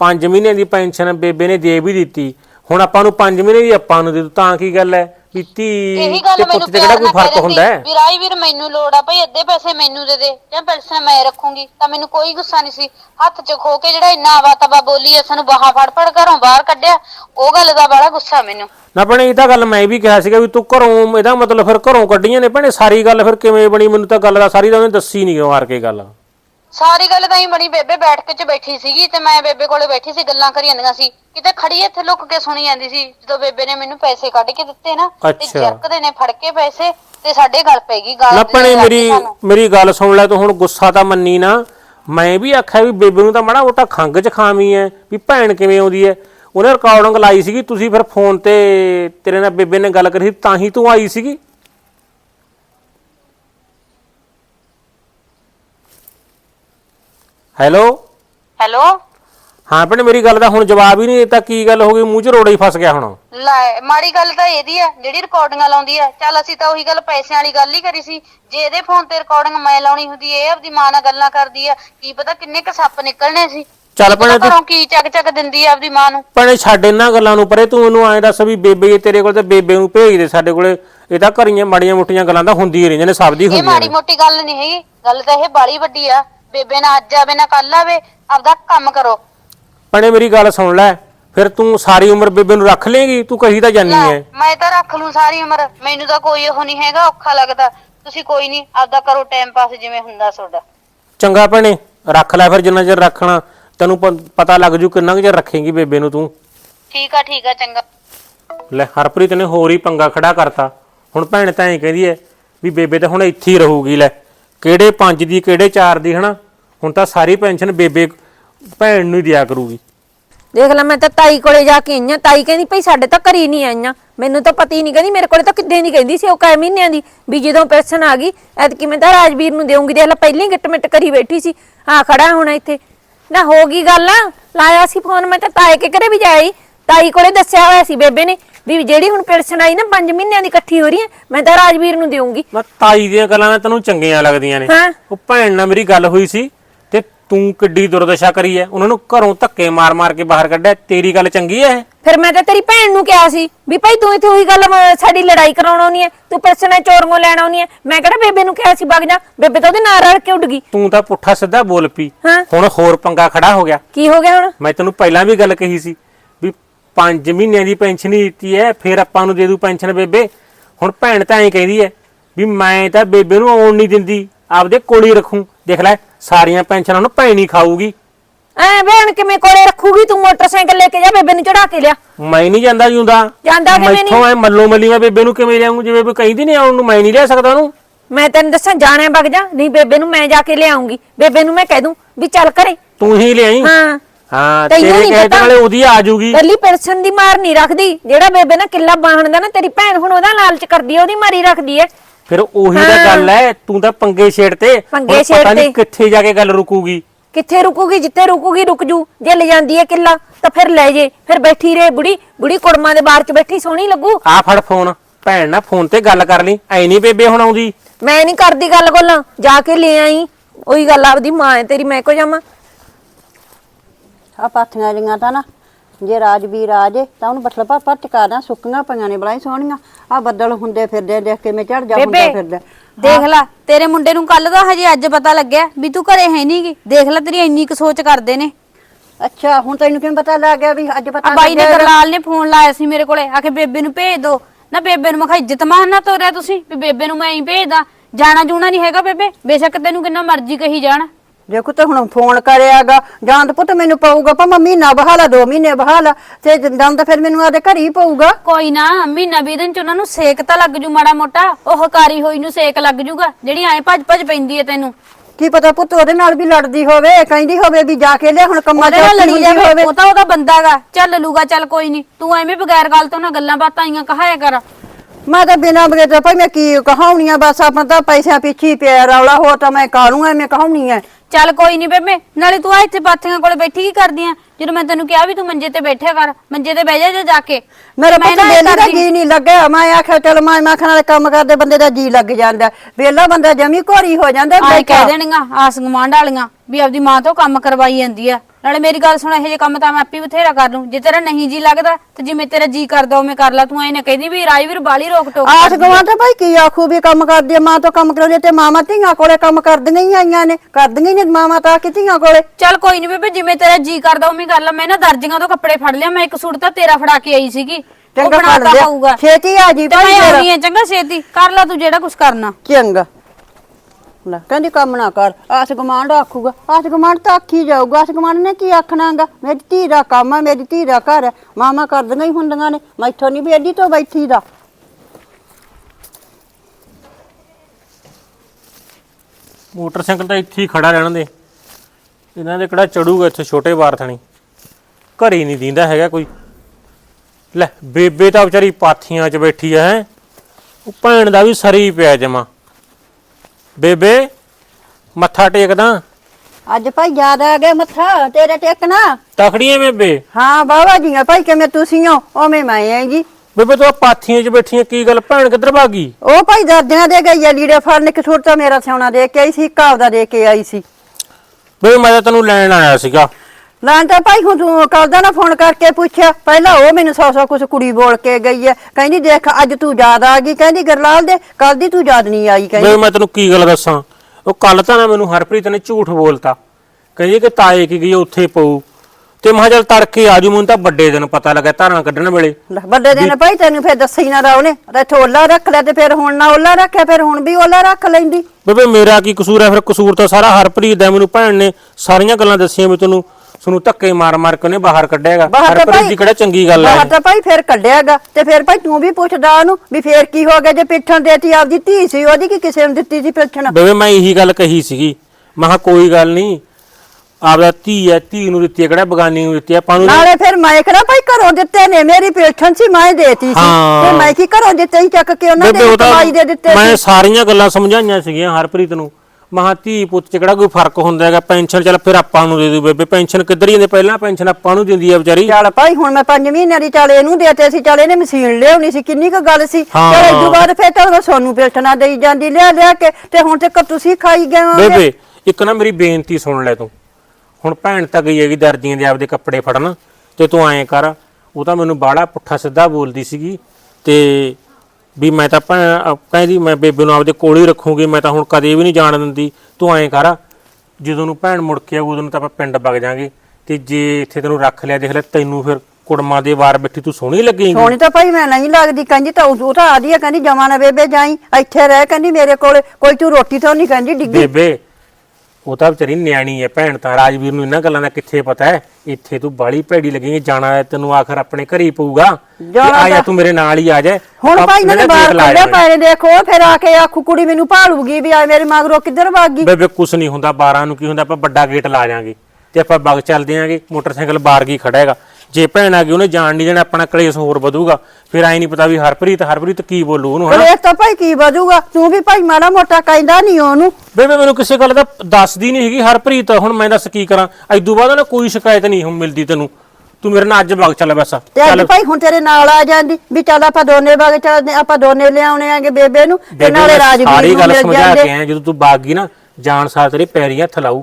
[SPEAKER 2] 5 ਮਹੀਨਿਆਂ ਦੀ ਪੈਨਸ਼ਨ ਬੇਬੇ ਨੇ ਦੇ ਵੀ ਦਿੱਤੀ ਹੁਣ ਆਪਾਂ ਨੂੰ 5 ਮਹੀਨੇ ਦੀ ਆਪਾਂ ਨੂੰ ਦੇ ਦੋ ਤਾਂ ਕੀ ਗੱਲ ਹੈ? ਵੀ ਧੀ
[SPEAKER 5] ਇਹੀ
[SPEAKER 2] ਤੇ
[SPEAKER 5] ਗੱਲ
[SPEAKER 2] ਪੁੱਤ
[SPEAKER 5] ਮੈਨੂੰ
[SPEAKER 2] ਤੇ ਕਿਹੜਾ
[SPEAKER 5] ਪਿਆਰ
[SPEAKER 2] ਕੋਈ
[SPEAKER 5] ਨਾਲ
[SPEAKER 2] ਫ਼ਰਕ ਹੁੰਦਾ ਹੈ?
[SPEAKER 5] ਦਿੰਦੀ ਵੀ ਰਾਈ ਵੀਰ ਮੈਨੂੰ ਲੋੜ ਆ ਭਾਈ ਅੱਧੇ ਪੈਸੇ ਮੈਨੂੰ ਦੇ ਦੇ ਜਾਂ ਪੈਸੇ ਮੈਂ ਰੱਖੂੰਗੀ ਤਾਂ ਮੈਨੂੰ ਕੋਈ ਗੁੱਸਾ ਨਹੀਂ ਸੀ। ਹੱਥ 'ਚ ਖੋ ਕੇ ਜਿਹੜਾ ਇੰਨਾ ਆਵਾ ਬੋਲੀ ਐ ਸਾਨੂੰ ਬਾਹਾਂ ਫੜ ਫੜ ਘਰੋਂ ਬਾਹਰ ਕੱਢਿਆ ਉਹ ਗੱਲ ਦਾ ਬੜਾ ਗੁੱਸਾ ਮੈਨੂੰ।
[SPEAKER 2] ਨਾ ਭੈਣੇ ਇਹ ਤਾਂ ਗੱਲ ਮੈਂ ਵੀ ਕਿਹਾ ਸੀਗਾ ਵੀ ਤੂੰ ਘਰੋਂ ਇਹਦਾ ਮਤਲਬ ਫਿਰ ਘਰੋਂ ਕੱਢੀਆਂ ਨੇ ਭੈਣੇ ਸਾਰੀ ਗੱਲ ਫਿਰ ਕਿਵੇਂ ਬਣੀ? ਮੈਨੂੰ ਤਾਂ ਗੱਲ ਦਾ ਸਾਰੀ ਤਾਂ ਉਹਨੇ ਦੱਸੀ ਨਹੀਂ ਮਾਰ ਕੇ ਗੱਲ।
[SPEAKER 5] ਸਾਰੀ ਗੱਲ ਤਾਂ ਹੀ ਬਣੀ ਬੇਬੇ ਬੈਠ ਕੇ ਚ ਬੈਠੀ ਸੀਗੀ ਤੇ ਮੈਂ ਬੇਬੇ ਕੋਲੇ ਬੈਠੀ ਸੀ ਗੱਲਾਂ ਕਰੀ ਜਾਂਦੀਆਂ ਸੀ। ਕਿਤੇ ਖੜੀ ਇੱਥੇ ਲੁੱਕ ਕੇ ਸੁਣੀ ਜਾਂਦੀ ਸੀ ਜਦੋਂ ਬੇਬੇ ਨੇ ਮੈਨੂੰ ਪੈਸੇ ਕੱਢ ਕੇ ਦਿੱਤੇ ਨਾ ਤੇ
[SPEAKER 2] ਅੱਛਾ।
[SPEAKER 5] ਜਰਕਦੇ ਨੇ ਫੜ ਕੇ ਪੈਸੇ ਤੇ ਸਾਡੇ ਗੱਲ ਪੈ ਗਈ ਗਾਲ ਗਈ
[SPEAKER 2] ਮੇਰੀ। ਮੇਰੀ ਗੱਲ ਸੁਣ ਲੈ ਤੂੰ ਹੁਣ ਗੁੱਸਾ ਤਾਂ ਮੰਨੀ ਨਾ। ਮੈਂ ਵੀ ਆਖਿਆ ਵੀ ਬੇਬੇ ਨੂੰ ਤਾਂ ਮਾੜਾ ਮੋਟਾ ਖੰਗ ਚ ਖਾਵੀ ਐ ਵੀ ਭੈਣ ਕਿਵੇਂ ਆਉਂਦੀ ਐ। ਉਹਨੇ ਰਿਕਾਰਡਿੰਗ ਲਾਈ ਸੀਗੀ ਤੁਸੀਂ ਫਿਰ ਫੋਨ ਤੇ ਤੇਰੇ ਨਾਲ ਬੇਬੇ ਨੇ ਗੱਲ ਕਰੀ ਸੀ, ਤਾਂ ਹੀ ਤੂੰ ਆਈ ਸੀਗੀ। ਹੈਲੋ?
[SPEAKER 5] ਹੈਲੋ?
[SPEAKER 2] ਹਾਂ ਭੈਣੇ ਮੇਰੀ ਗੱਲ ਦਾ ਹੁਣ ਜਵਾਬ ਹੀ ਨਹੀਂ ਦਿੱਤਾ ਕੀ ਗੱਲ ਹੋ ਗਈ? ਮੂੰਹ 'ਚ ਰੋੜਾ ਹੀ ਫਸ ਗਿਆ ਹੁਣ।
[SPEAKER 5] ਲੈ ਮਾੜੀ ਗੱਲ ਤਾਂ ਇਹਦੀ ਆ ਜਿਹੜੀ ਰਿਕਾਰਡਿੰਗਾਂ ਲਾਉਂਦੀ ਆ। ਚੱਲ ਅਸੀਂ ਤਾਂ ਉਹੀ ਗੱਲ ਪੈਸਿਆਂ ਵਾਲੀ ਗੱਲ ਹੀ ਕਰੀ ਸੀ। ਜੇ ਇਹਦੇ ਫੋਨ ਤੇ ਰਿਕਾਰਡਿੰਗ ਮੈਂ ਲਾਉਣੀ ਹੁੰਦੀ ਇਹ ਆਪਦੀ ਮਾਂ ਨਾਲ ਗੱਲਾਂ ਕਰਦੀ ਆ ਕੀ ਪਤਾ ਕਿੰਨੇ ਕ ਸੱਪ ਨਿਕਲਣੇ ਸੀ।
[SPEAKER 2] ਚੱਲ ਭੈਣੇ ਤੂੰ
[SPEAKER 5] ਘਰੋਂ ਕੀ ਚੱਕ ਚੱਕ ਦਿੰਦੀ ਆ ਆਪਦੀ ਮਾਂ ਨੂੰ।
[SPEAKER 2] ਭੈਣੇ ਛੱਡ ਇਹਨਾਂ ਗੱਲਾਂ ਨੂੰ ਪਰੇ ਤੂੰ ਮੈਨੂੰ ਐਂ ਦੱਸ ਵੀ ਬੇਬੇ ਤੇਰੇ ਕੋਲ ਤੇ ਬੇਬੇ ਨੂੰ ਭੇਜ ਦੇ ਸਾਡੇ ਕੋਲੇ। ਇਹ ਤਾਂ ਘਰੀਆਂ ਮਾੜੀਆਂ ਮੁੱਟੀਆਂ ਗੱਲਾਂ ਤਾਂ ਹੁੰਦੀਆਂ ਰਹਿੰਦੀਆਂ ਨੇ ਸਭ ਦੀ
[SPEAKER 5] ਇਹ
[SPEAKER 2] ਹੁੰਦੀਆਂ
[SPEAKER 5] ਮਾੜੀ
[SPEAKER 2] ਨੇ।
[SPEAKER 5] ਮੋਟੀ ਗੱਲ ਨਹੀਂ ਹੈਗੀ। ਗੱਲ ਤਾਂ ਇਹ ਬਾਲੀ ਵੱਡੀ ਆ। ਬੇਬੇ ਨਾ ਅੱਜ ਆਵੇ ਨਾ ਕੱਲ ਆਵੇ ਆਪਦਾ ਕੰਮ ਕਰੋ।
[SPEAKER 2] ਭੈਣੇ ਮੇਰੀ ਗੱਲ ਸੁਣ ਲੈ। ਫਿਰ ਤੂੰ ਸਾਰੀ ਉਮਰ ਬੇਬੇ ਨੂੰ ਰੱਖ ਲੇਗੀ? ਤੂੰ ਕਹੀ ਤਾਂ ਜਾਨੀ ਐ।
[SPEAKER 5] ਮੈਂ ਤਾਂ ਰੱਖ ਲੂੰ ਸਾਰੀ ਉਮਰ। ਮੈਨੂੰ ਤਾਂ ਕੋਈ ਉਹ ਨਹੀਂ ਹੈਗਾ ਔਖਾ ਲੱਗਦਾ। ਤੁਸੀਂ ਕੋਈ ਨਹੀਂ ਆਪਦਾ ਕਰੋ ਟਾਈਮ ਪਾਸ ਜਿਵੇਂ ਹੁੰਦਾ ਤੁਹਾਡਾ।
[SPEAKER 2] ਚੰਗਾ ਭੈਣੇ ਰੱਖ ਲੈ ਫਿਰ ਜਿੰਨਾ ਚਿਰ ਰੱਖਣਾ। ਤੈਨੂੰ ਪ- ਪਤਾ ਲੱਗ ਜੂ ਕਿੰਨਾ ਕੁ ਚਿਰ ਰੱਖੇਂਗੀ ਬੇਬੇ ਨੂੰ ਤੂੰ।
[SPEAKER 5] ਠੀਕ ਆ ਠੀਕ ਆ ਚੰਗਾ।
[SPEAKER 2] ਲੈ ਹਰਪ੍ਰੀਤ ਨੇ ਹੋਰ ਹੀ ਪੰਗਾ ਖੜਾ ਕਰਤਾ। ਹੁਣ ਭੈਣ ਤਾਂ ਐਂ ਕਹਿੰਦੀ ਐ ਵੀ ਬੇਬੇ ਤਾਂ ਹੁਣ ਇੱਥੇ ਹੀ ਰਹੂਗੀ ਲੈ। ਕਿਹੜੇ ਪੰਜ ਦੀ ਕਿਹੜੇ ਚਾਰ ਦੀ ਹਨਾ? ਹੁਣ ਤਾਂ ਸਾਰੀ ਪੈਨਸ਼ਨ ਬੇਬੇ ਭੈਣ ਨੂੰ ਹੀ ਦਿਆ ਕਰੂਗੀ।
[SPEAKER 1] ਦੇਖ ਲੈ ਮੈਂ ਤਾਂ ਤਾਈ ਕੋਲੇ ਜਾ ਕੇ ਆਈਆਂ ਤਾਈ ਕਹਿੰਦੀ ਭਈ ਸਾਡੇ ਤਾਂ ਘਰੀ ਨਹੀਂ ਆਈਆਂ। ਮੈਨੂੰ ਤਾਂ ਪਤਾ ਹੀ ਨਹੀਂ ਕਹਿੰਦੀ ਮੇਰੇ ਕੋਲੇ ਤਾਂ ਕਿੱਦਾਂ ਦੀ ਕਹਿੰਦੀ ਸੀ ਉਹ ਕਈ ਮਹੀਨਿਆਂ ਦੀ ਵੀ ਜਦੋਂ ਪੈਨਸ਼ਨ ਆ ਗਈ ਐਤਕੀ ਮੈਂ ਤਾਂ ਰਾਜਵੀਰ ਨੂੰ ਦੇਵਾਂਗੀ ਦੇਖ ਲੈ ਪਹਿਲਾਂ ਹੀ ਗਿੱਟ-ਮਿੱਟ ਕਰੀ ਬੈਠੀ ਸੀ। ਹਾਂ ਖੜਾ ਹੁਣ ਇੱਥੇ। ਨਾ ਹੋ ਗਈ ਗੱਲ ਆ ਲਾਇਆ ਸੀ ਫੋਨ ਮੈਂ ਤਾਂ ਤਾਏ ਕੇ ਘਰੇ ਵੀ ਜਾਈ। ਤਾਈ ਕੋਲੇ ਦੱਸਿਆ ਹੋਇਆ ਸੀ ਬੇਬੇ ਨੇ ਵੀ ਜਿਹੜੀ ਹੁਣ ਪੈਨਸ਼ਨ ਆਈ ਨਾ 5 ਮਹੀਨਿਆਂ ਦੀ ਇਕੱਠੀ ਹੋ ਰਹੀ ਹੈ ਮੈਂ ਤਾਂ ਰਾਜਵੀਰ ਨੂੰ ਦੇਵਾਂਗੀ
[SPEAKER 2] ਮੈਂ ਤਾਈ ਦੀਆਂ ਗੱਲਾਂ ਨਾ ਤੈਨੂੰ ਚੰਗੀਆਂ ਲੱਗਦੀਆਂ ਨੇ।
[SPEAKER 1] ਹਾਂ।
[SPEAKER 2] ਉਹ ਭੈਣ ਨਾਲ ਮੇਰੀ ਗੱਲ ਹੋਈ ਸੀ। ਤੇ ਕਿੱਡੀ ਦੁਰਦਸ਼ਾ ਕਰੀ ਐ? ਉਹਨਾਂ ਨੂੰ ਘਰੋਂ ਧੱਕੇ ਮਾਰ-ਮਾਰ ਕੇ ਬਾਹਰ ਕੱਢਿਆ। ਤੇਰੀ ਗੱਲ ਚੰਗੀ ਐ
[SPEAKER 1] ਫਿਰ ਮੈਂ ਤਾਂ ਤੇਰੀ ਭੈਣ ਨੂੰ ਕਿਹਾ ਸੀ ਵੀ ਭਾਈ ਤੂੰ ਇੱਥੇ ਉਹੀ ਗੱਲ ਸਾਡੀ ਲੜਾਈ ਕਰਾਉਣ ਆਉਣੀ ਹੈ ਤੂੰ ਪੈਸੇ ਚੋਰੋਂ ਲੈਣ ਆਉਣੀ ਹੈ ਮੈਂ ਕਿਹੜਾ ਬੇਬੇ ਨੂੰ ਕਿਹਾ ਸੀ ਵਗ ਜਾ। ਬੇਬੇ ਤਾਂ ਉਹਦੇ ਨਾਲ ਰਲ ਕੇ ਉੱਡ ਗਈ।
[SPEAKER 2] ਤੂੰ ਤਾਂ ਪੁੱਠਾ ਸਿੱਧਾ ਬੋਲ ਪਈ।
[SPEAKER 1] ਹਾਂ।
[SPEAKER 2] ਹੁਣ ਹੋਰ ਪੰਗਾ ਖੜਾ ਹੋ ਗਿਆ।
[SPEAKER 1] ਕੀ ਹੋ ਗਿਆ ਹੁਣ?
[SPEAKER 2] ਮੈਂ ਤੈਨੂੰ ਪਹਿਲਾਂ ਵੀ ਗੱਲ ਕਹੀ ਸੀ ਵੀ 5 ਮਹੀਨਿਆਂ ਦੀ ਪੈਨਸ਼ਨ ਹੀ ਦਿੱਤੀ ਐ ਫਿਰ ਆਪਾਂ ਨੂੰ ਦੇ ਦੂ ਪੈਨਸ਼ਨ ਬੇਬੇ। ਹੁਣ ਭੈਣ ਤਾਂ ਐਂ ਕਹਿੰਦੀ ਐ ਵੀ ਮੈਂ ਤਾਂ ਬੇਬੇ ਨੂੰ ਆਉਣ ਨਹੀਂ ਦਿੰਦੀ। ਆਪਦੇ ਕੋਲ ਹੀ ਰੱਖੂ। ਦੇਖ ਲੈ ਸਾਰੀਆਂ ਪੈਨਸ਼ਨਾਂ ਨੂੰ ਭੈਣੀ ਖਾਊਗੀ।
[SPEAKER 1] ਐ ਭੈਣ ਕਿਵੇਂ ਕੋਲੇ ਰੱਖੂਗੀ? ਤੂੰ ਮੋਟਰਸਾਈਕਲ ਲੈ ਕੇ ਜਾ ਬੇਬੇ ਨੂੰ ਚੜਾ ਕੇ ਲਿਆ।
[SPEAKER 2] ਮੈਂ ਨਹੀਂ ਜਾਂਦਾ ਜੂੰਦਾ
[SPEAKER 1] ਜਾਂਦਾ ਕਿਵੇਂ ਨੀ?
[SPEAKER 2] ਮੈਥੋਂ ਐ ਮੱਲੋ ਮੱਲੀ ਮੈਂ ਬੇਬੇ ਨੂੰ ਕਿਵੇਂ ਲਿਆਉਂਗੀ ਜਿਵੇਂ ਵੀ ਕਹਿੰਦੀ ਨਹੀਂ ਆਉਣ ਨੂੰ ਮੈਂ ਨਹੀਂ ਲਿਆ ਸਕਦਾ ਉਹਨੂੰ।
[SPEAKER 1] ਮੈਂ ਤੈਨੂੰ ਦੱਸਾਂ ਜਾਣਿਆ ਵਗ ਜਾ। ਨਹੀਂ ਬੇਬੇ ਨੂੰ ਮੈਂ ਜਾ ਕੇ ਲਿਆਉਂਗੀ ਬੇਬੇ ਨੂੰ ਮੈਂ ਕਹਿ ਦੂੰ ਵੀ ਚੱਲ ਘਰੇ।
[SPEAKER 2] ਤੂੰ ਹੀ ਲਿਆਈ?
[SPEAKER 1] ਹਾਂ।
[SPEAKER 2] ਹਾਂ
[SPEAKER 1] ਤੈਨੂੰ
[SPEAKER 2] ਤੇਰੇ
[SPEAKER 1] ਨੀ
[SPEAKER 2] ਕਹਿ
[SPEAKER 1] ਪਤਾ।
[SPEAKER 2] ਨਾਲੇ ਉਹਦੀ ਆ ਜਾਊਗੀ।
[SPEAKER 1] ਕੱਲੀ ਪਰਸਨ ਦੀ ਮਾਰ ਨਹੀਂ ਰੱਖਦੀ। ਜਿਹੜਾ ਬੇਬੇ ਨਾ ਕਿੱਲਾ ਬਾਹਣਦਾ ਨਾ ਤੇਰੀ ਭੈਣ ਹੁਣ ਉਹਦਾ ਲਾਲਚ ਕਰਦੀ ਹੈ ਉਹਦੀ ਮਾਰੀ ਰੱਖਦੀ ਹੈ
[SPEAKER 2] ਫਿਰ ਉਹੀ ਤਾਂ
[SPEAKER 1] ਹਾਂ।
[SPEAKER 2] ਗੱਲ ਐ ਤੂੰ ਤਾਂ ਪੰਗੇ ਛੇੜ ਤੇ
[SPEAKER 1] ਪੰਗੇ
[SPEAKER 2] ਹੁਣ
[SPEAKER 1] ਛੇੜ
[SPEAKER 2] ਪਤਾ ਨੀ
[SPEAKER 1] ਤੇ।
[SPEAKER 2] ਕਿੱਥੇ ਜਾ ਕੇ ਗੱਲ ਰੁਕੂਗੀ।
[SPEAKER 1] ਕਿੱਥੇ ਰੁਕੂਗੀ ਜਿੱਥੇ ਰੁਕੂਗੀ ਰੁਕ ਜੂ। ਜੇ ਲੈ ਜਾਂਦੀ ਹੈ ਕਿੱਲਾ ਤਾਂ ਫਿਰ ਲੈ ਜੇ। ਫਿਰ ਬੈਠੀ ਰਹੇ ਬੁੜੀ। ਬੁੜੀ ਕੁੜਮਾਂ ਦੇ ਬਾਹਰ ਚ ਬੈਠੀ ਸੋਹਣੀ ਲੱਗੂ।
[SPEAKER 2] ਆ ਫੜ ਫੋਨ। ਭੈਣ ਨਾਲ ਫੋਨ ਤੇ ਗੱਲ ਕਰ ਲਈ। ਐ ਨਹੀਂ ਬੇਬੇ ਹੁਣ ਆਉਂਦੀ।
[SPEAKER 1] ਮੈਂ ਨਹੀਂ ਕਰਦੀ ਗੱਲ ਕੋਲਾਂ। ਜਾ ਕੇ ਲੈ ਆਈ। ਉਹੀ ਗੱਲ ਆਪਦੀ ਮਾਂ ਹੈ ਤੇਰੀ ਮੈਂ ਕੋ ਜਾਵਾਂ?
[SPEAKER 3] ਆ ਪਾਥੀਆਂ ਜੀਆਂ ਤਾਂ ਨਾ ਜੇ ਰਾਜਵੀਰ ਆ ਜੇ ਤਾਂ ਉਹਨੂੰ ਬੱਠਲ ਭਰ ਭਰ ਟਿਕਾਣਾ ਸੁੱਕੀਆਂ ਪਈਆਂ ਨੇ ਬਲਾਈ ਸੋਹਣੀਆਂ। ਆ ਬੱਦਲ ਹੁੰਦੇ ਫਿਰਦੇ ਦੇਖ ਕੇ ਮੈਂ ਚੜ ਜਾ ਹੁੰਦਾ
[SPEAKER 4] ਬੇਬੇ
[SPEAKER 3] ਫਿਰਦਾ।
[SPEAKER 4] ਦੇਖ ਲੈ ਤੇਰੇ ਮੁੰਡੇ ਨੂੰ ਕੱਲ ਦਾ ਹਜੇ ਅੱਜ ਪਤਾ ਲੱਗਿਆ ਵੀ ਤੂੰ ਘਰੇ ਹੈ ਨਹੀਂਗੀ ਦੇਖ ਲੈ ਤੇਰੀ ਇੰਨੀ ਕੁ ਸੋਚ ਕਰਦੇ ਨੇ।
[SPEAKER 3] ਅੱਛਾ ਹੁਣ ਤੈਨੂੰ ਕਿਵੇਂ ਪਤਾ ਲੱਗ ਗਿਆ ਵੀ ਅੱਜ ਪਤਾ
[SPEAKER 4] ਆ ਬਾਈ ਨੇ
[SPEAKER 3] ਲੱਗਿਆ?
[SPEAKER 4] ਨੇ ਫੋਨ ਲਾਇਆ ਸੀ ਮੇਰੇ ਕੋਲੇ ਆਖੇ ਬੇਬੇ ਨੂੰ ਭੇਜ ਦੋ। ਨਾ ਬੇਬੇ ਨੂੰ ਮੈਂ ਕਿਹਾ ਇੱਜ਼ਤ ਮਾਨ ਨਾ ਤੋਰਿਆ ਤੁਸੀਂ ਵੀ ਬੇਬੇ ਨੂੰ ਮੈਂ ਹੀ ਭੇਜਦਾ। ਜਾਣਾ ਜੂਣਾ ਨਹੀਂ ਹੈਗਾ ਬੇਬੇ ਬੇਸ਼ੱਕ ਤੈਨੂੰ ਕਿੰਨਾ ਮਰਜ਼ੀ ਕਹੀ ਜਾਣ।
[SPEAKER 3] ਦੇਖੋ ਤੇ ਹੁਣ ਫੋਨ ਕਰਿਆਗਾ ਜਾਂ ਤਾਂ ਪੁੱਤ ਮੈਨੂੰ ਪਊਗਾ ਭਾਵੇਂ ਮਹੀਨਾ ਬਹਾਲਾ ਦੋ ਮਹੀਨੇ ਬਹਾਲਾ ਤੇ ਜਾਂ ਤਾਂ ਫਿਰ ਮੈਨੂੰ ਆਦੇ ਘਰ ਹੀ ਪਊਗਾ।
[SPEAKER 4] ਕੋਈ ਨਾ ਮਹੀਨਾ ਵੀਹ ਦਿਨ ਚ ਉਹਨਾਂ ਨੂੰ ਸੇਕ ਤਾਂ ਲੱਗ ਜੂ ਮਾੜਾ ਮੋਟਾ ਉਹ ਹਕਾਰੀ ਹੋਈ ਨੂੰ ਸੇਕ ਲੱਗ ਜੂਗਾ ਜਿਹੜੀ ਐ ਭੱਜ ਭੱਜ ਪੈਂਦੀ ਐ ਤੈਨੂੰ।
[SPEAKER 3] ਕੀ ਪਤਾ ਪੁੱਤ ਉਹਦੇ ਨਾਲ ਵੀ ਲੜਦੀ ਹੋਵੇ ਕਹਿੰਦੀ ਹੋਵੇ ਵੀ ਜਾ ਕੇ ਲਿਆ ਹੁਣ ਕੰਮਾਂ
[SPEAKER 4] ਉਹਦੇ ਨਾਲ ਲੜੀ ਜਾਵੇ
[SPEAKER 3] ਹੋਵੇ।
[SPEAKER 4] ਉਹ ਤਾਂ ਉਹਦਾ ਬੰਦਾਗਾ ਚੱਲ ਲੂਗਾ ਚੱਲ ਕੋਈ ਨਹੀਂ ਤੂੰ ਐਵੇਂ ਬਗੈਰ ਗੱਲ ਤੋਂ ਨਾ ਗੱਲਾਂ ਬਾਤਾਂ ਆਈਆਂ ਕਹਾਇਆ ਕਰ।
[SPEAKER 3] ਮੈਂ ਤਾਂ ਬਿਨਾਂ ਬਗੇ ਤਾਂ ਭਾਈ ਮੈਂ ਕੀ ਕਹਾਉਣੀਆਂ ਬਸ ਆਪਣਾ ਤਾਂ ਪੈਸਿਆਂ ਪਿੱਛੇ ਹੀ ਪਿਆ ਰੌਲਾ ਹੋ ਤਾਂ ਮੈਂ ਕਾਲੂੰਗਾ ਐਵੇਂ ਕਹਾਉਣੀ ਐ।
[SPEAKER 4] ਚੱਲ ਕੋਈ ਨਹੀਂ ਬੇਬੇ ਨਾਲੇ ਤੂੰ ਆ ਇੱਥੇ ਪਾਥੀਆਂ ਕੋਲੇ ਬੈਠੀ ਕੀ ਕਰਦੀ ਆ? ਜਦੋਂ ਮੈਂ ਤੈਨੂੰ ਕਿਹਾ ਵੀ ਤੂੰ ਮੰਜੇ ਤੇ ਬੈਠਿਆ ਕਰ ਮੰਜੇ ਤੇ ਬਹਿ ਜਾ ਜਾ ਜਾ ਕੇ।
[SPEAKER 3] ਮੇਰਾ
[SPEAKER 4] ਮੈਂ
[SPEAKER 3] ਪੁੱਤ
[SPEAKER 4] ਨਾ ਇਹ
[SPEAKER 3] ਬੇਲੀ ਦਾ
[SPEAKER 4] ਕਰਦੀ-
[SPEAKER 3] ਜੀ ਨਹੀਂ ਲੱਗਿਆ। ਮੈਂ ਆਖਿਆ ਚਲ ਮੈਂ ਮੱਖਣ ਵਾਲੇ ਕੰਮ ਕਰਦੇ ਬੰਦੇ ਦਾ ਜੀ ਲੱਗ ਜਾਂਦਾ। ਵੇਲਾ ਬੰਦਾ ਜਮੀ ਘੋਰੀ ਹੋ ਜਾਂਦਾ
[SPEAKER 4] ਆਏ
[SPEAKER 3] ਬੈਠਾ।
[SPEAKER 4] ਕਹਿ ਦੇਣੀਆਂ ਆਸ ਗਮਾਂਡ ਵਾਲੀਆਂ ਵੀ ਆਪਦੀ ਮਾਂ ਤੋਂ ਕੰਮ ਕਰਵਾਈ ਜਾਂਦੀ ਆ। ਨਾਲੇ ਮੇਰੀ ਗੱਲ ਸੁਣ ਇਹੋ ਜਿਹੇ ਕੰਮ ਤਾਂ ਮੈਂ ਆਪੇ ਬਥੇਰਾ ਕਰ ਲੂੰ ਜੇ ਤੇਰਾ ਨਹੀਂ ਜੀ ਲੱਗਦਾ ਤੇ ਜਿਵੇਂ ਤੇਰਾ ਜੀ ਕਰਦਾ ਉਵੇਂ ਕਰ ਲੈ। ਤੂੰ ਐ ਨਾ ਕਹਿੰਦੀ ਵੀ ਰਾਜਵੀਰ ਬਾਲੀ ਰੋਕ ਟੋਕ
[SPEAKER 3] ਆਸ। ਗਵਾਂ ਤਾਂ ਭਾਈ ਕੀ ਆਖੂ ਵੀ ਕੰਮ ਕਰਦੀ ਆ ਮਾਂ ਤੋਂ ਕੰਮ ਕਰਾਉਂਦੀ ਆ ਤੇ ਮਾਮਾ ਧੀਆਂ ਕੋਲੇ ਕੰਮ ਕਰਦੀਆਂ ਹੀ ਆਈਆਂ ਨੇ ਕਰਦੀਆਂ ਹੀ ਨੇ ਮਾਮਾ ਤਾਂ ਕਿ ਧੀਆਂ ਕੋਲੇ।
[SPEAKER 4] ਚੱਲ ਕੋਈ ਨਹੀਂ ਬੇਬੇ ਜਿਵੇਂ ਤੇਰਾ ਜੀ ਕਰਦਾ ਉਵੇਂ ਕਰ ਲੈ। ਮੈਂ ਨਾ ਦਰਜੀਆਂ ਤੋਂ ਕੱਪੜੇ ਫੜ ਲਿਆ ਮੈਂ ਇੱਕ ਸੂਟ ਤਾਂ ਤੇਰਾ ਫੜਾ ਕੇ ਆਈ ਸੀਗੀ।
[SPEAKER 3] ਚੰਗਾ ਫੜ ਲਿਆ। ਛੇਤੀ ਆ ਜੀ ਭਾਈ
[SPEAKER 4] ਮੈਂ
[SPEAKER 3] ਫਿਰ।
[SPEAKER 4] ਆਉਣੀ ਆ ਚੰਗਾ ਛੇਤੀ। ਕਰ ਲੈ ਤੂੰ ਜਿਹੜਾ ਕੁਝ ਕਰਨਾ।
[SPEAKER 3] ਚੰਗਾ। ਲੈ। ਕਹਿੰਦੀ, ਕੰਮ ਨਾ ਕਰ, ਆਸ ਗਮਾਂਡ ਆਖੂਗਾ। ਆਸ ਗਮਾਂਡ ਤਾਂ ਆਖੀ ਜਾਊਗਾ, ਆਸ ਗਮਾਂਡ ਨੇ ਕੀ ਆਖਣਾਗਾ? ਮੇਰੀ ਧੀ ਦਾ ਕੰਮ ਆ, ਮੇਰੀ ਧੀ ਦਾ ਘਰ ਹੈ ਮਾਮਾ ਕਰਦੀਆਂ ਹੀ ਹੁੰਦੀਆਂ ਨੇ, ਮੈਥੋਂ ਨਹੀਂ ਵੀ ਐਡੀ ਤੋਂ ਬੈਠੀ ਦਾ।
[SPEAKER 2] ਮੋਟਰਸਾਈਕਲ ਤਾਂ ਇੱਥੇ ਹੀ ਖੜਾ ਰਹਿਣ ਦੇ। ਇਹਨਾਂ ਦੇ ਕਿਹੜਾ ਚੜੂਗਾ ਇੱਥੇ ਛੋਟੇ ਬਾਰ ਥਣੀ ਘਰੇ ਨਹੀਂ ਦਿੰਦਾ ਹੈਗਾ ਕੋਈ। ਲੈ, ਬੇਬੇ ਤਾਂ ਵਿਚਾਰੀ ਪਾਥੀਆਂ 'ਚ ਬੈਠੀ ਐ ਹੈਂ। ਉਹ ਭੈਣ ਦਾ ਵੀ ਸਰੀ ਪਿਆ ਜਮਾ। ਬੇਬੇ ਮੱਥਾ ਟੇਕਦਾ।
[SPEAKER 3] ਅੱਜ ਭਾਈ ਯਾਦ ਆ ਗਿਆ ਮੱਥਾ ਤੇਰੇ ਟੇਕਣਾ
[SPEAKER 2] ਤਖੜੀ ਐ ਬੇਬੇ।
[SPEAKER 3] ਹਾਂ ਬਾਬਾ ਜੀਆਂ ਭਾਈ ਕਿਵੇਂ ਤੁਸੀਂ ਹੋ? ਉਵੇਂ ਮੈਂ ਹੈਗੀ
[SPEAKER 2] ਬੇਬੇ ਤੂੰ ਆਹ ਪਾਥੀਆਂ 'ਚ ਬੈਠੀਆਂ ਕੀ ਗੱਲ? ਭੈਣ ਕਿੱਧਰ ਭਾਗੀ
[SPEAKER 3] ਉਹ ਭਾਈ ਦਰਜਣਾ ਦੇ ਗਈ ਆ ਲੀੜੇ ਫੜਨ ਇੱਕ ਤਾਂ ਮੇਰਾ ਸਿਆਉਣਾ ਦੇ ਕੇ ਆਈ ਸੀ ਦਾ ਦੇ ਕੇ ਆਈ ਸੀ।
[SPEAKER 2] ਬੇਬੇ ਮੈਂ ਤਾਂ ਤੈਨੂੰ ਲੈਣ ਆਇਆ ਸੀਗਾ।
[SPEAKER 3] ਲਾਂ ਤਾਂ ਭਾਈ ਹੁਣ ਤੂੰ ਕਰਦਾ ਨਾ ਫੋਨ ਕਰਕੇ ਪੁੱਛਿਆ ਪਹਿਲਾਂ ਉਹ ਮੈਨੂੰ ਸੌ ਸੌ ਕੁਛ ਕੁੜੀ ਬੋਲ ਕੇ ਗਈ ਹੈ ਕਹਿੰਦੀ ਦੇਖ ਅੱਜ ਤੂੰ ਯਾਦ ਆ ਗਈ। ਕਹਿੰਦੀ ਗਰਲਾਲ ਦੇ ਕੱਲ ਦੀ ਤੂੰ ਯਾਦ ਨਹੀਂ ਆਈ। ਕਹਿੰਦੀ
[SPEAKER 2] ਮੈਂ ਤੈਨੂੰ ਕੀ ਗੱਲ ਦੱਸਾਂ? ਉਹ ਕੱਲ ਤਾਂ ਨਾ ਮੈਨੂੰ ਹਰਪ੍ਰੀਤ ਨੇ ਝੂਠ ਬੋਲਤਾ। ਕਹਿੰਦੀ ਕਿ ਤਾਏ ਕੀ ਗਈ ਉੱਥੇ ਪਊ। ਤੇ ਮੈਂ ਕਿਹਾ ਚੱਲ ਤੜਕੇ ਆਜੂ ਮੈਨੂੰ ਤਾਂ ਵੱਡੇ ਦਿਨ ਪਤਾ ਲੱਗਾ ਧਾਰਾਂ ਕੱਢਣ ਵੇਲੇ।
[SPEAKER 3] ਲੈ, ਵੱਡੇ ਦਿਨ ਭਾਈ ਤੈਨੂੰ ਫਿਰ ਦੱਸੀ ਨਾ ਦਾ ਉਹਨੇ। ਤੇ ਓਲਾ ਰੱਖ ਲਿਆ ਤੇ ਫਿਰ ਹੁਣ ਨਾ ਓਲਾ ਰੱਖਿਆ ਫਿਰ ਹੁਣ ਵੀ ਓਲਾ ਰੱਖ ਲੈਂਦੀ।
[SPEAKER 2] ਬੇਬੇ ਮੇਰਾ ਕੀ ਕਸੂਰ ਹੈ ਫਿਰ ਕਸੂਰ ਤਾਂ ਸਾਰਾ ਹਰਪ੍ਰੀਤ ਦਾ ਮੈਨੂੰ ਭੈਣ ਨੇ ਸਾਰੀਆਂ ਗੱਲਾਂ ਦੱਸੀਆਂ ਵੀ ਤੈਨੂੰ। ਤੁਹਾਨੂੰ ਧੱਕੇ ਮਾਰ ਮਾਰ ਕੇ ਉਹਨੇ ਬਾਹਰ ਕੱਢਿਆਗਾ।
[SPEAKER 3] ਬਾਹਰ ਤਾਂ
[SPEAKER 2] ਹਰਪ੍ਰੀਤ
[SPEAKER 3] ਭਾਈ
[SPEAKER 2] ਦੀ ਕਿਹੜਾ ਚੰਗੀ ਗੱਲ ਹੈ
[SPEAKER 3] ਬਾਹਰ ਤਾਂ ਭਾਈ ਫਿਰ ਕੱਢਿਆਗਾ ਤੇ ਫਿਰ ਭਾਈ ਤੂੰ ਵੀ ਪੁੱਛਦਾ ਉਹਨੂੰ ਵੀ ਫੇਰ ਕੀ ਹੋ ਗਿਆ ਜੇ ਪਿੱਠਣ ਦੇਤੀ ਆਪਦੀ ਧੀ ਸੀ ਉਹਦੀ ਕੀ ਕਿਸੇ ਨੂੰ ਦਿੱਤੀ ਸੀ ਪਿੱਠਣ?
[SPEAKER 2] ਬੇਬੇ ਮੈਂ ਇਹੀ ਗੱਲ ਕਹੀ ਸੀਗੀ। ਮੈਂ ਕਿਹਾ ਕੋਈ ਗੱਲ ਨਹੀਂ ਆਪਦਾ ਧੀ ਹੈ ਧੀ ਨੂੰ ਦਿੱਤੀ ਹੈ ਕਿਹੜਾ ਬਗਾਨੀ ਨੂੰ ਦਿੱਤੀ ਹੈ ਆਪਾਂ ਨੂੰ
[SPEAKER 3] ਨਾਲੇ ਫਿਰ ਮੈਂ ਕਿਹੜਾ ਭਾਈ ਘਰੋਂ ਦਿੱਤੇ ਨੇ ਮੇਰੀ ਪਿੱਠਣ ਸੀ ਮੈਂ ਦੇਤੀ ਸੀ।
[SPEAKER 2] ਹਾਂ।
[SPEAKER 3] ਤੇ ਮੈਂ ਕੀ ਘਰੋਂ ਦਿੱਤੇ ਸੀ ਚੱਕ ਕੇ ਉਹਨਾਂ
[SPEAKER 2] ਬੇਬੇ
[SPEAKER 3] ਦੇ
[SPEAKER 2] ਉਹ ਤਾਂ
[SPEAKER 3] ਕਮਾਈ ਦੇ ਦਿੱਤੇ
[SPEAKER 2] ਮੈਂ
[SPEAKER 3] ਸੀ?
[SPEAKER 2] ਸਾਰੀਆਂ ਗੱਲਾਂ ਸਮਝਾਈਆਂ ਸੀਗੀਆਂ ਹਰਪ੍ਰੀਤ ਨੂੰ। ਮਹਾ ਧੀ ਪੁੱਤ ਚ ਕਿਹੜਾ ਕੋਈ ਫ਼ਰਕ ਹੁੰਦਾ ਹੈਗਾ? ਪੈਨਸ਼ਨ ਚੱਲ ਫਿਰ ਆਪਾਂ ਨੂੰ ਦੇ ਦੂ ਬੇਬੇ। ਪੈਨਸ਼ਨ ਕਿੱਧਰ ਹੀ ਜਾਂਦੇ? ਪਹਿਲਾਂ ਪੈਨਸ਼ਨ ਆਪਾਂ ਨੂੰ ਦਿੰਦੀ ਹੈ ਵਿਚਾਰੀ।
[SPEAKER 3] ਚੱਲ ਭਾਈ ਹੁਣ ਮੈਂ 5 ਮਹੀਨਿਆਂ ਦੀ ਚੱਲ ਇਹਨੂੰ ਦੇਤੇ ਸੀ। ਚੱਲ ਇਹਨੇ ਮਸ਼ੀਨ ਲਿਆਉਣੀ ਸੀ। ਕਿੰਨੀ ਕੁ ਗੱਲ ਸੀ।
[SPEAKER 2] ਹਾਂ।
[SPEAKER 3] ਚੱਲ ਇਦੋਂ ਬਾਅਦ ਫਿਰ ਤਾਂ ਸੋਨੂੰ ਪਿਲਟਣਾ ਦੇਈ ਜਾਂਦੀ ਲਿਆ ਲਿਆ ਕੇ। ਤੇ ਹੁਣ ਤੇ ਤੁਸੀਂ ਖਾਈ ਗਏ ਹੋਗੇ।
[SPEAKER 2] ਬੇਬੇ ਇੱਕ ਨਾ ਮੇਰੀ ਬੇਨਤੀ ਸੁਣ ਲੈ ਤੂੰ। ਹੁਣ ਭੈਣ ਤਾਂ ਗਈ ਹੈਗੀ ਦਰਜੀਆਂ ਦੇ ਆਪਦੇ ਕੱਪੜੇ ਫੜਨ। ਤੇ ਤੂੰ ਐਂ ਕਰ ਉਹ ਤਾਂ ਮੈਨੂੰ ਬਾਹਲਾ ਪੁੱਠਾ ਸਿੱਧਾ ਬੋਲਦੀ ਸੀਗੀ। ਤੇ ਵੀ ਮੈਂ ਤਾਂ ਭੈਣ ਕਹਿੰਦੀ ਮੈਂ ਬੇਬੇ ਨੂੰ ਆਪਦੇ ਕੋਲ ਹੀ ਰੱਖੂਗੀ ਮੈਂ ਤਾਂ ਹੁਣ ਕਦੇ ਵੀ ਨਹੀਂ ਜਾਣ ਦਿੰਦੀ। ਤੂੰ ਐਂ ਕਰ ਜਦੋਂ ਨੂੰ ਭੈਣ ਮੁੜ ਕੇ ਆਊ ਉਦੋਂ ਨੂੰ ਤਾਂ ਆਪਾਂ ਪਿੰਡ ਵਗ ਜਾਾਂਗੇ। ਤੇ ਜੇ ਇੱਥੇ ਤੈਨੂੰ ਰੱਖ ਲਿਆ ਦੇਖ ਲੈ ਤੈਨੂੰ ਫਿਰ ਕੁੜਮਾਂ ਦੇ ਵਾਰ ਬੈਠੀ ਤੂੰ ਸੋਹਣੀ ਲੱਗੇਂਗੀ।
[SPEAKER 3] ਸੋਹਣੀ ਤਾਂ ਭਾਈ ਮੈਂ ਨਹੀਂ ਲੱਗਦੀ ਕਹਿੰਦੀ ਤਾਂ ਉਹ ਉਹ ਤਾਂ ਆਦੀ ਆ ਕਹਿੰਦੀ ਜਮਾ ਨਾ ਬੇਬੇ ਜਾਈ ਇੱਥੇ ਰਹਿ ਕਹਿੰਦੀ ਮੇਰੇ ਕੋਲ ਕੋਈ ਤੂੰ ਰੋਟੀ ਤਾਂ ਨਹੀਂ ਕਹਿੰਦੀ ਡਿੱਗੀ।
[SPEAKER 2] ਬੇਬੇ ਉਹ ਤਾਂ ਵਿਚਾਰੀ ਨਿਆਣੀ ਹੈ ਭੈਣ ਤਾਂ ਰਾਜਵੀਰ ਨੂੰ ਇਹਨਾਂ ਗੱਲਾਂ ਦਾ ਕਿੱਥੇ ਪਤਾ ਹੈ ਇੱਥੇ ਤੂੰ ਬਾਲੀ ਭੈੜੀ ਲੱਗੇਂਗੀ ਜਾਣਾ ਹੈ ਤੈਨੂੰ ਆਖਰ ਆਪਣੇ ਘਰੇ ਹੀ ਪਊਗਾ। ਤੇ
[SPEAKER 3] ਜਾਣਾ
[SPEAKER 2] ਆ ਜਾ
[SPEAKER 3] ਤਾਂ-
[SPEAKER 2] ਤੂੰ ਮੇਰੇ ਨਾਲ ਹੀ ਆ ਜਾ
[SPEAKER 3] ਹੁਣ ਭਾਈ ਨੇ ਬਾਹਰ ਕੱਢਿਆ ਨੇ ਦੇਖੋ ਫਿਰ ਆ ਕੇ ਆਖੂ ਕੁੜੀ ਮੈਨੂੰ ਭਾਲੂਗੀ ਵੀ ਆ ਮੇਰੇ ਮਗਰੋਂ ਕਿੱਧਰ ਭੱਗ ਗਈ?
[SPEAKER 2] ਬੇਬੇ ਕੁਛ ਨਹੀਂ ਹੁੰਦਾ 12 ਨੂੰ ਕੀ ਹੁੰਦਾ ਆਪਾਂ ਵੱਡਾ ਗੇਟ ਲਾ ਜਾਾਂਗੇ। ਤੇ ਆਪਾਂ ਬਗ ਚੱਲਦੇ ਆਂਗੇ ਮੋਟਰਸਾਈਕਲ ਬਾਹਰ ਕੀ ਖੜਾ ਹੈਗਾ। ਜੇ ਭੈਣ ਆ ਗਈ ਉਹਨੇ ਜਾਣ ਨਹੀਂ ਦੇਣਾ ਆਪਣਾ ਕਲੇਸ਼ ਹੋਰ ਵਧੂਗਾ। ਫਿਰ ਐ ਨਹੀਂ ਪਤਾ ਵੀ ਹਰਪ੍ਰੀਤ ਹਰਪ੍ਰੀਤ ਕੀ ਬੋਲੂ ਉਹਨੂੰ ਹਨਾ?
[SPEAKER 3] ਕਲੇਸ਼ ਤਾਂ ਭਾਈ ਕੀ ਵਧੂਗਾ? ਤੂੰ ਵੀ ਭਾਈ ਮਾੜਾ ਮੋਟਾ ਕਹਿੰਦਾ ਨਹੀਂ ਉਹਨੂੰ।
[SPEAKER 2] ਬੇਬੇ ਮੈਨੂੰ ਕਿਸੇ ਗੱਲ ਦਾ ਦੱਸਦੀ ਨਹੀਂ ਹੈਗੀ ਹਰਪ੍ਰੀਤ ਹੁਣ ਮੈਂ ਦੱਸ ਕੀ ਕਰਾਂ? ਐਦੂ ਬਾਅਦ ਨਾ ਕੋਈ ਸ਼ਿਕਾਇਤ ਨਹੀਂ ਹੁਣ ਮਿਲਦੀ ਤੈਨੂੰ। ਤੂੰ ਮੇਰੇ ਨਾਲ ਅੱਜ ਬਗ ਚੱਲ ਬਸ।
[SPEAKER 3] ਤੇ ਅੱਜ ਭਾਈ ਹੁਣ ਤੇਰੇ ਨਾਲ ਆ ਜਾਂਦੀ ਵੀ ਚੱਲ ਆਪਾਂ ਦੋਨੇ ਬਾਗ ਚੱਲਦੇ ਆਪਾਂ ਦੋਨੇ ਲਿਆਉਣੇ ਆਂਗੇ ਬੇਬੇ ਨੂੰ ਤੇ
[SPEAKER 2] ਬੇਬੇ
[SPEAKER 3] ਨਾਲੇ
[SPEAKER 2] ਮੈਂ
[SPEAKER 3] ਰਾਜਵੀਰ
[SPEAKER 2] ਸਾਰੀ
[SPEAKER 3] ਨੂੰ
[SPEAKER 2] ਗੱਲ
[SPEAKER 3] ਮਿਲ
[SPEAKER 2] ਸਮਝਾ
[SPEAKER 3] ਜਾਂਦੇ।
[SPEAKER 2] ਕੇ ਆਇਆ ਜਦੋਂ ਤੂੰ ਬਾਗ ਗਈ ਨਾ ਜਾਣ ਸਾਰ ਤੇਰੇ ਪੈਰੀ ਹੱਥ ਲਾਊ।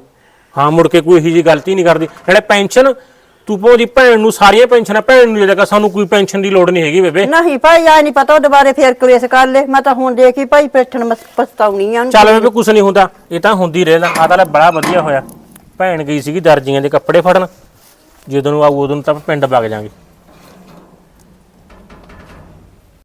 [SPEAKER 2] ਹਾਂ ਮੁੜ ਕੇ ਕੋਈ ਇਹੀ ਜੀ ਗਲਤੀ ਨਹੀਂ ਕਰਦੀ। ਜਿਹੜੇ ਪੈਨਸ਼ਨ ਤੂੰ ਭੋਦੀ ਭੈਣ ਨੂੰ ਸਾਰੀਆਂ ਪੈਨਸ਼ਨਾਂ ਭੈਣ ਨੂੰ ਦੇ ਦੇਗਾ ਸਾਨੂੰ ਕੋਈ ਪੈਨਸ਼ਨ ਦੀ ਲੋੜ ਨਹੀਂ ਹੈਗੀ ਬੇਬੇ।
[SPEAKER 3] ਨਹੀਂ ਭਾਈ ਆ ਨਹੀਂ ਪਤਾ ਉਹ ਦੁਬਾਰੇ ਫੇਰ ਕਲੇਸ਼ ਕਰ ਲੈ। ਮੈਂ ਤਾਂ ਹੁਣ ਦੇਖੀ ਭਾਈ ਪੈਠਣ ਮਸ ਪਛਤਾਉਣੀ ਆ ਉਹਨੂੰ।
[SPEAKER 2] ਚੱਲ ਬੇਬੇ ਕੁਛ ਨਹੀਂ ਹੁੰਦਾ। ਇਹ ਤਾਂ ਹੁੰਦੀ ਰਹਿਦਾ। ਆ ਤਾਂ ਲੈ ਬੜਾ ਵਧੀਆ ਹੋਇਆ। ਭੈਣ ਗਈ ਸੀਗੀ ਦਰਜੀਆਂ ਦੇ ਕੱਪੜੇ ਫੜਨ। ਜਦੋਂ ਨੂੰ ਆਊ ਉਦੋਂ ਨੂੰ ਤਾਂ ਆਪਾਂ ਪਿੰਡ ਵਗ ਜਾਾਂਗੇ।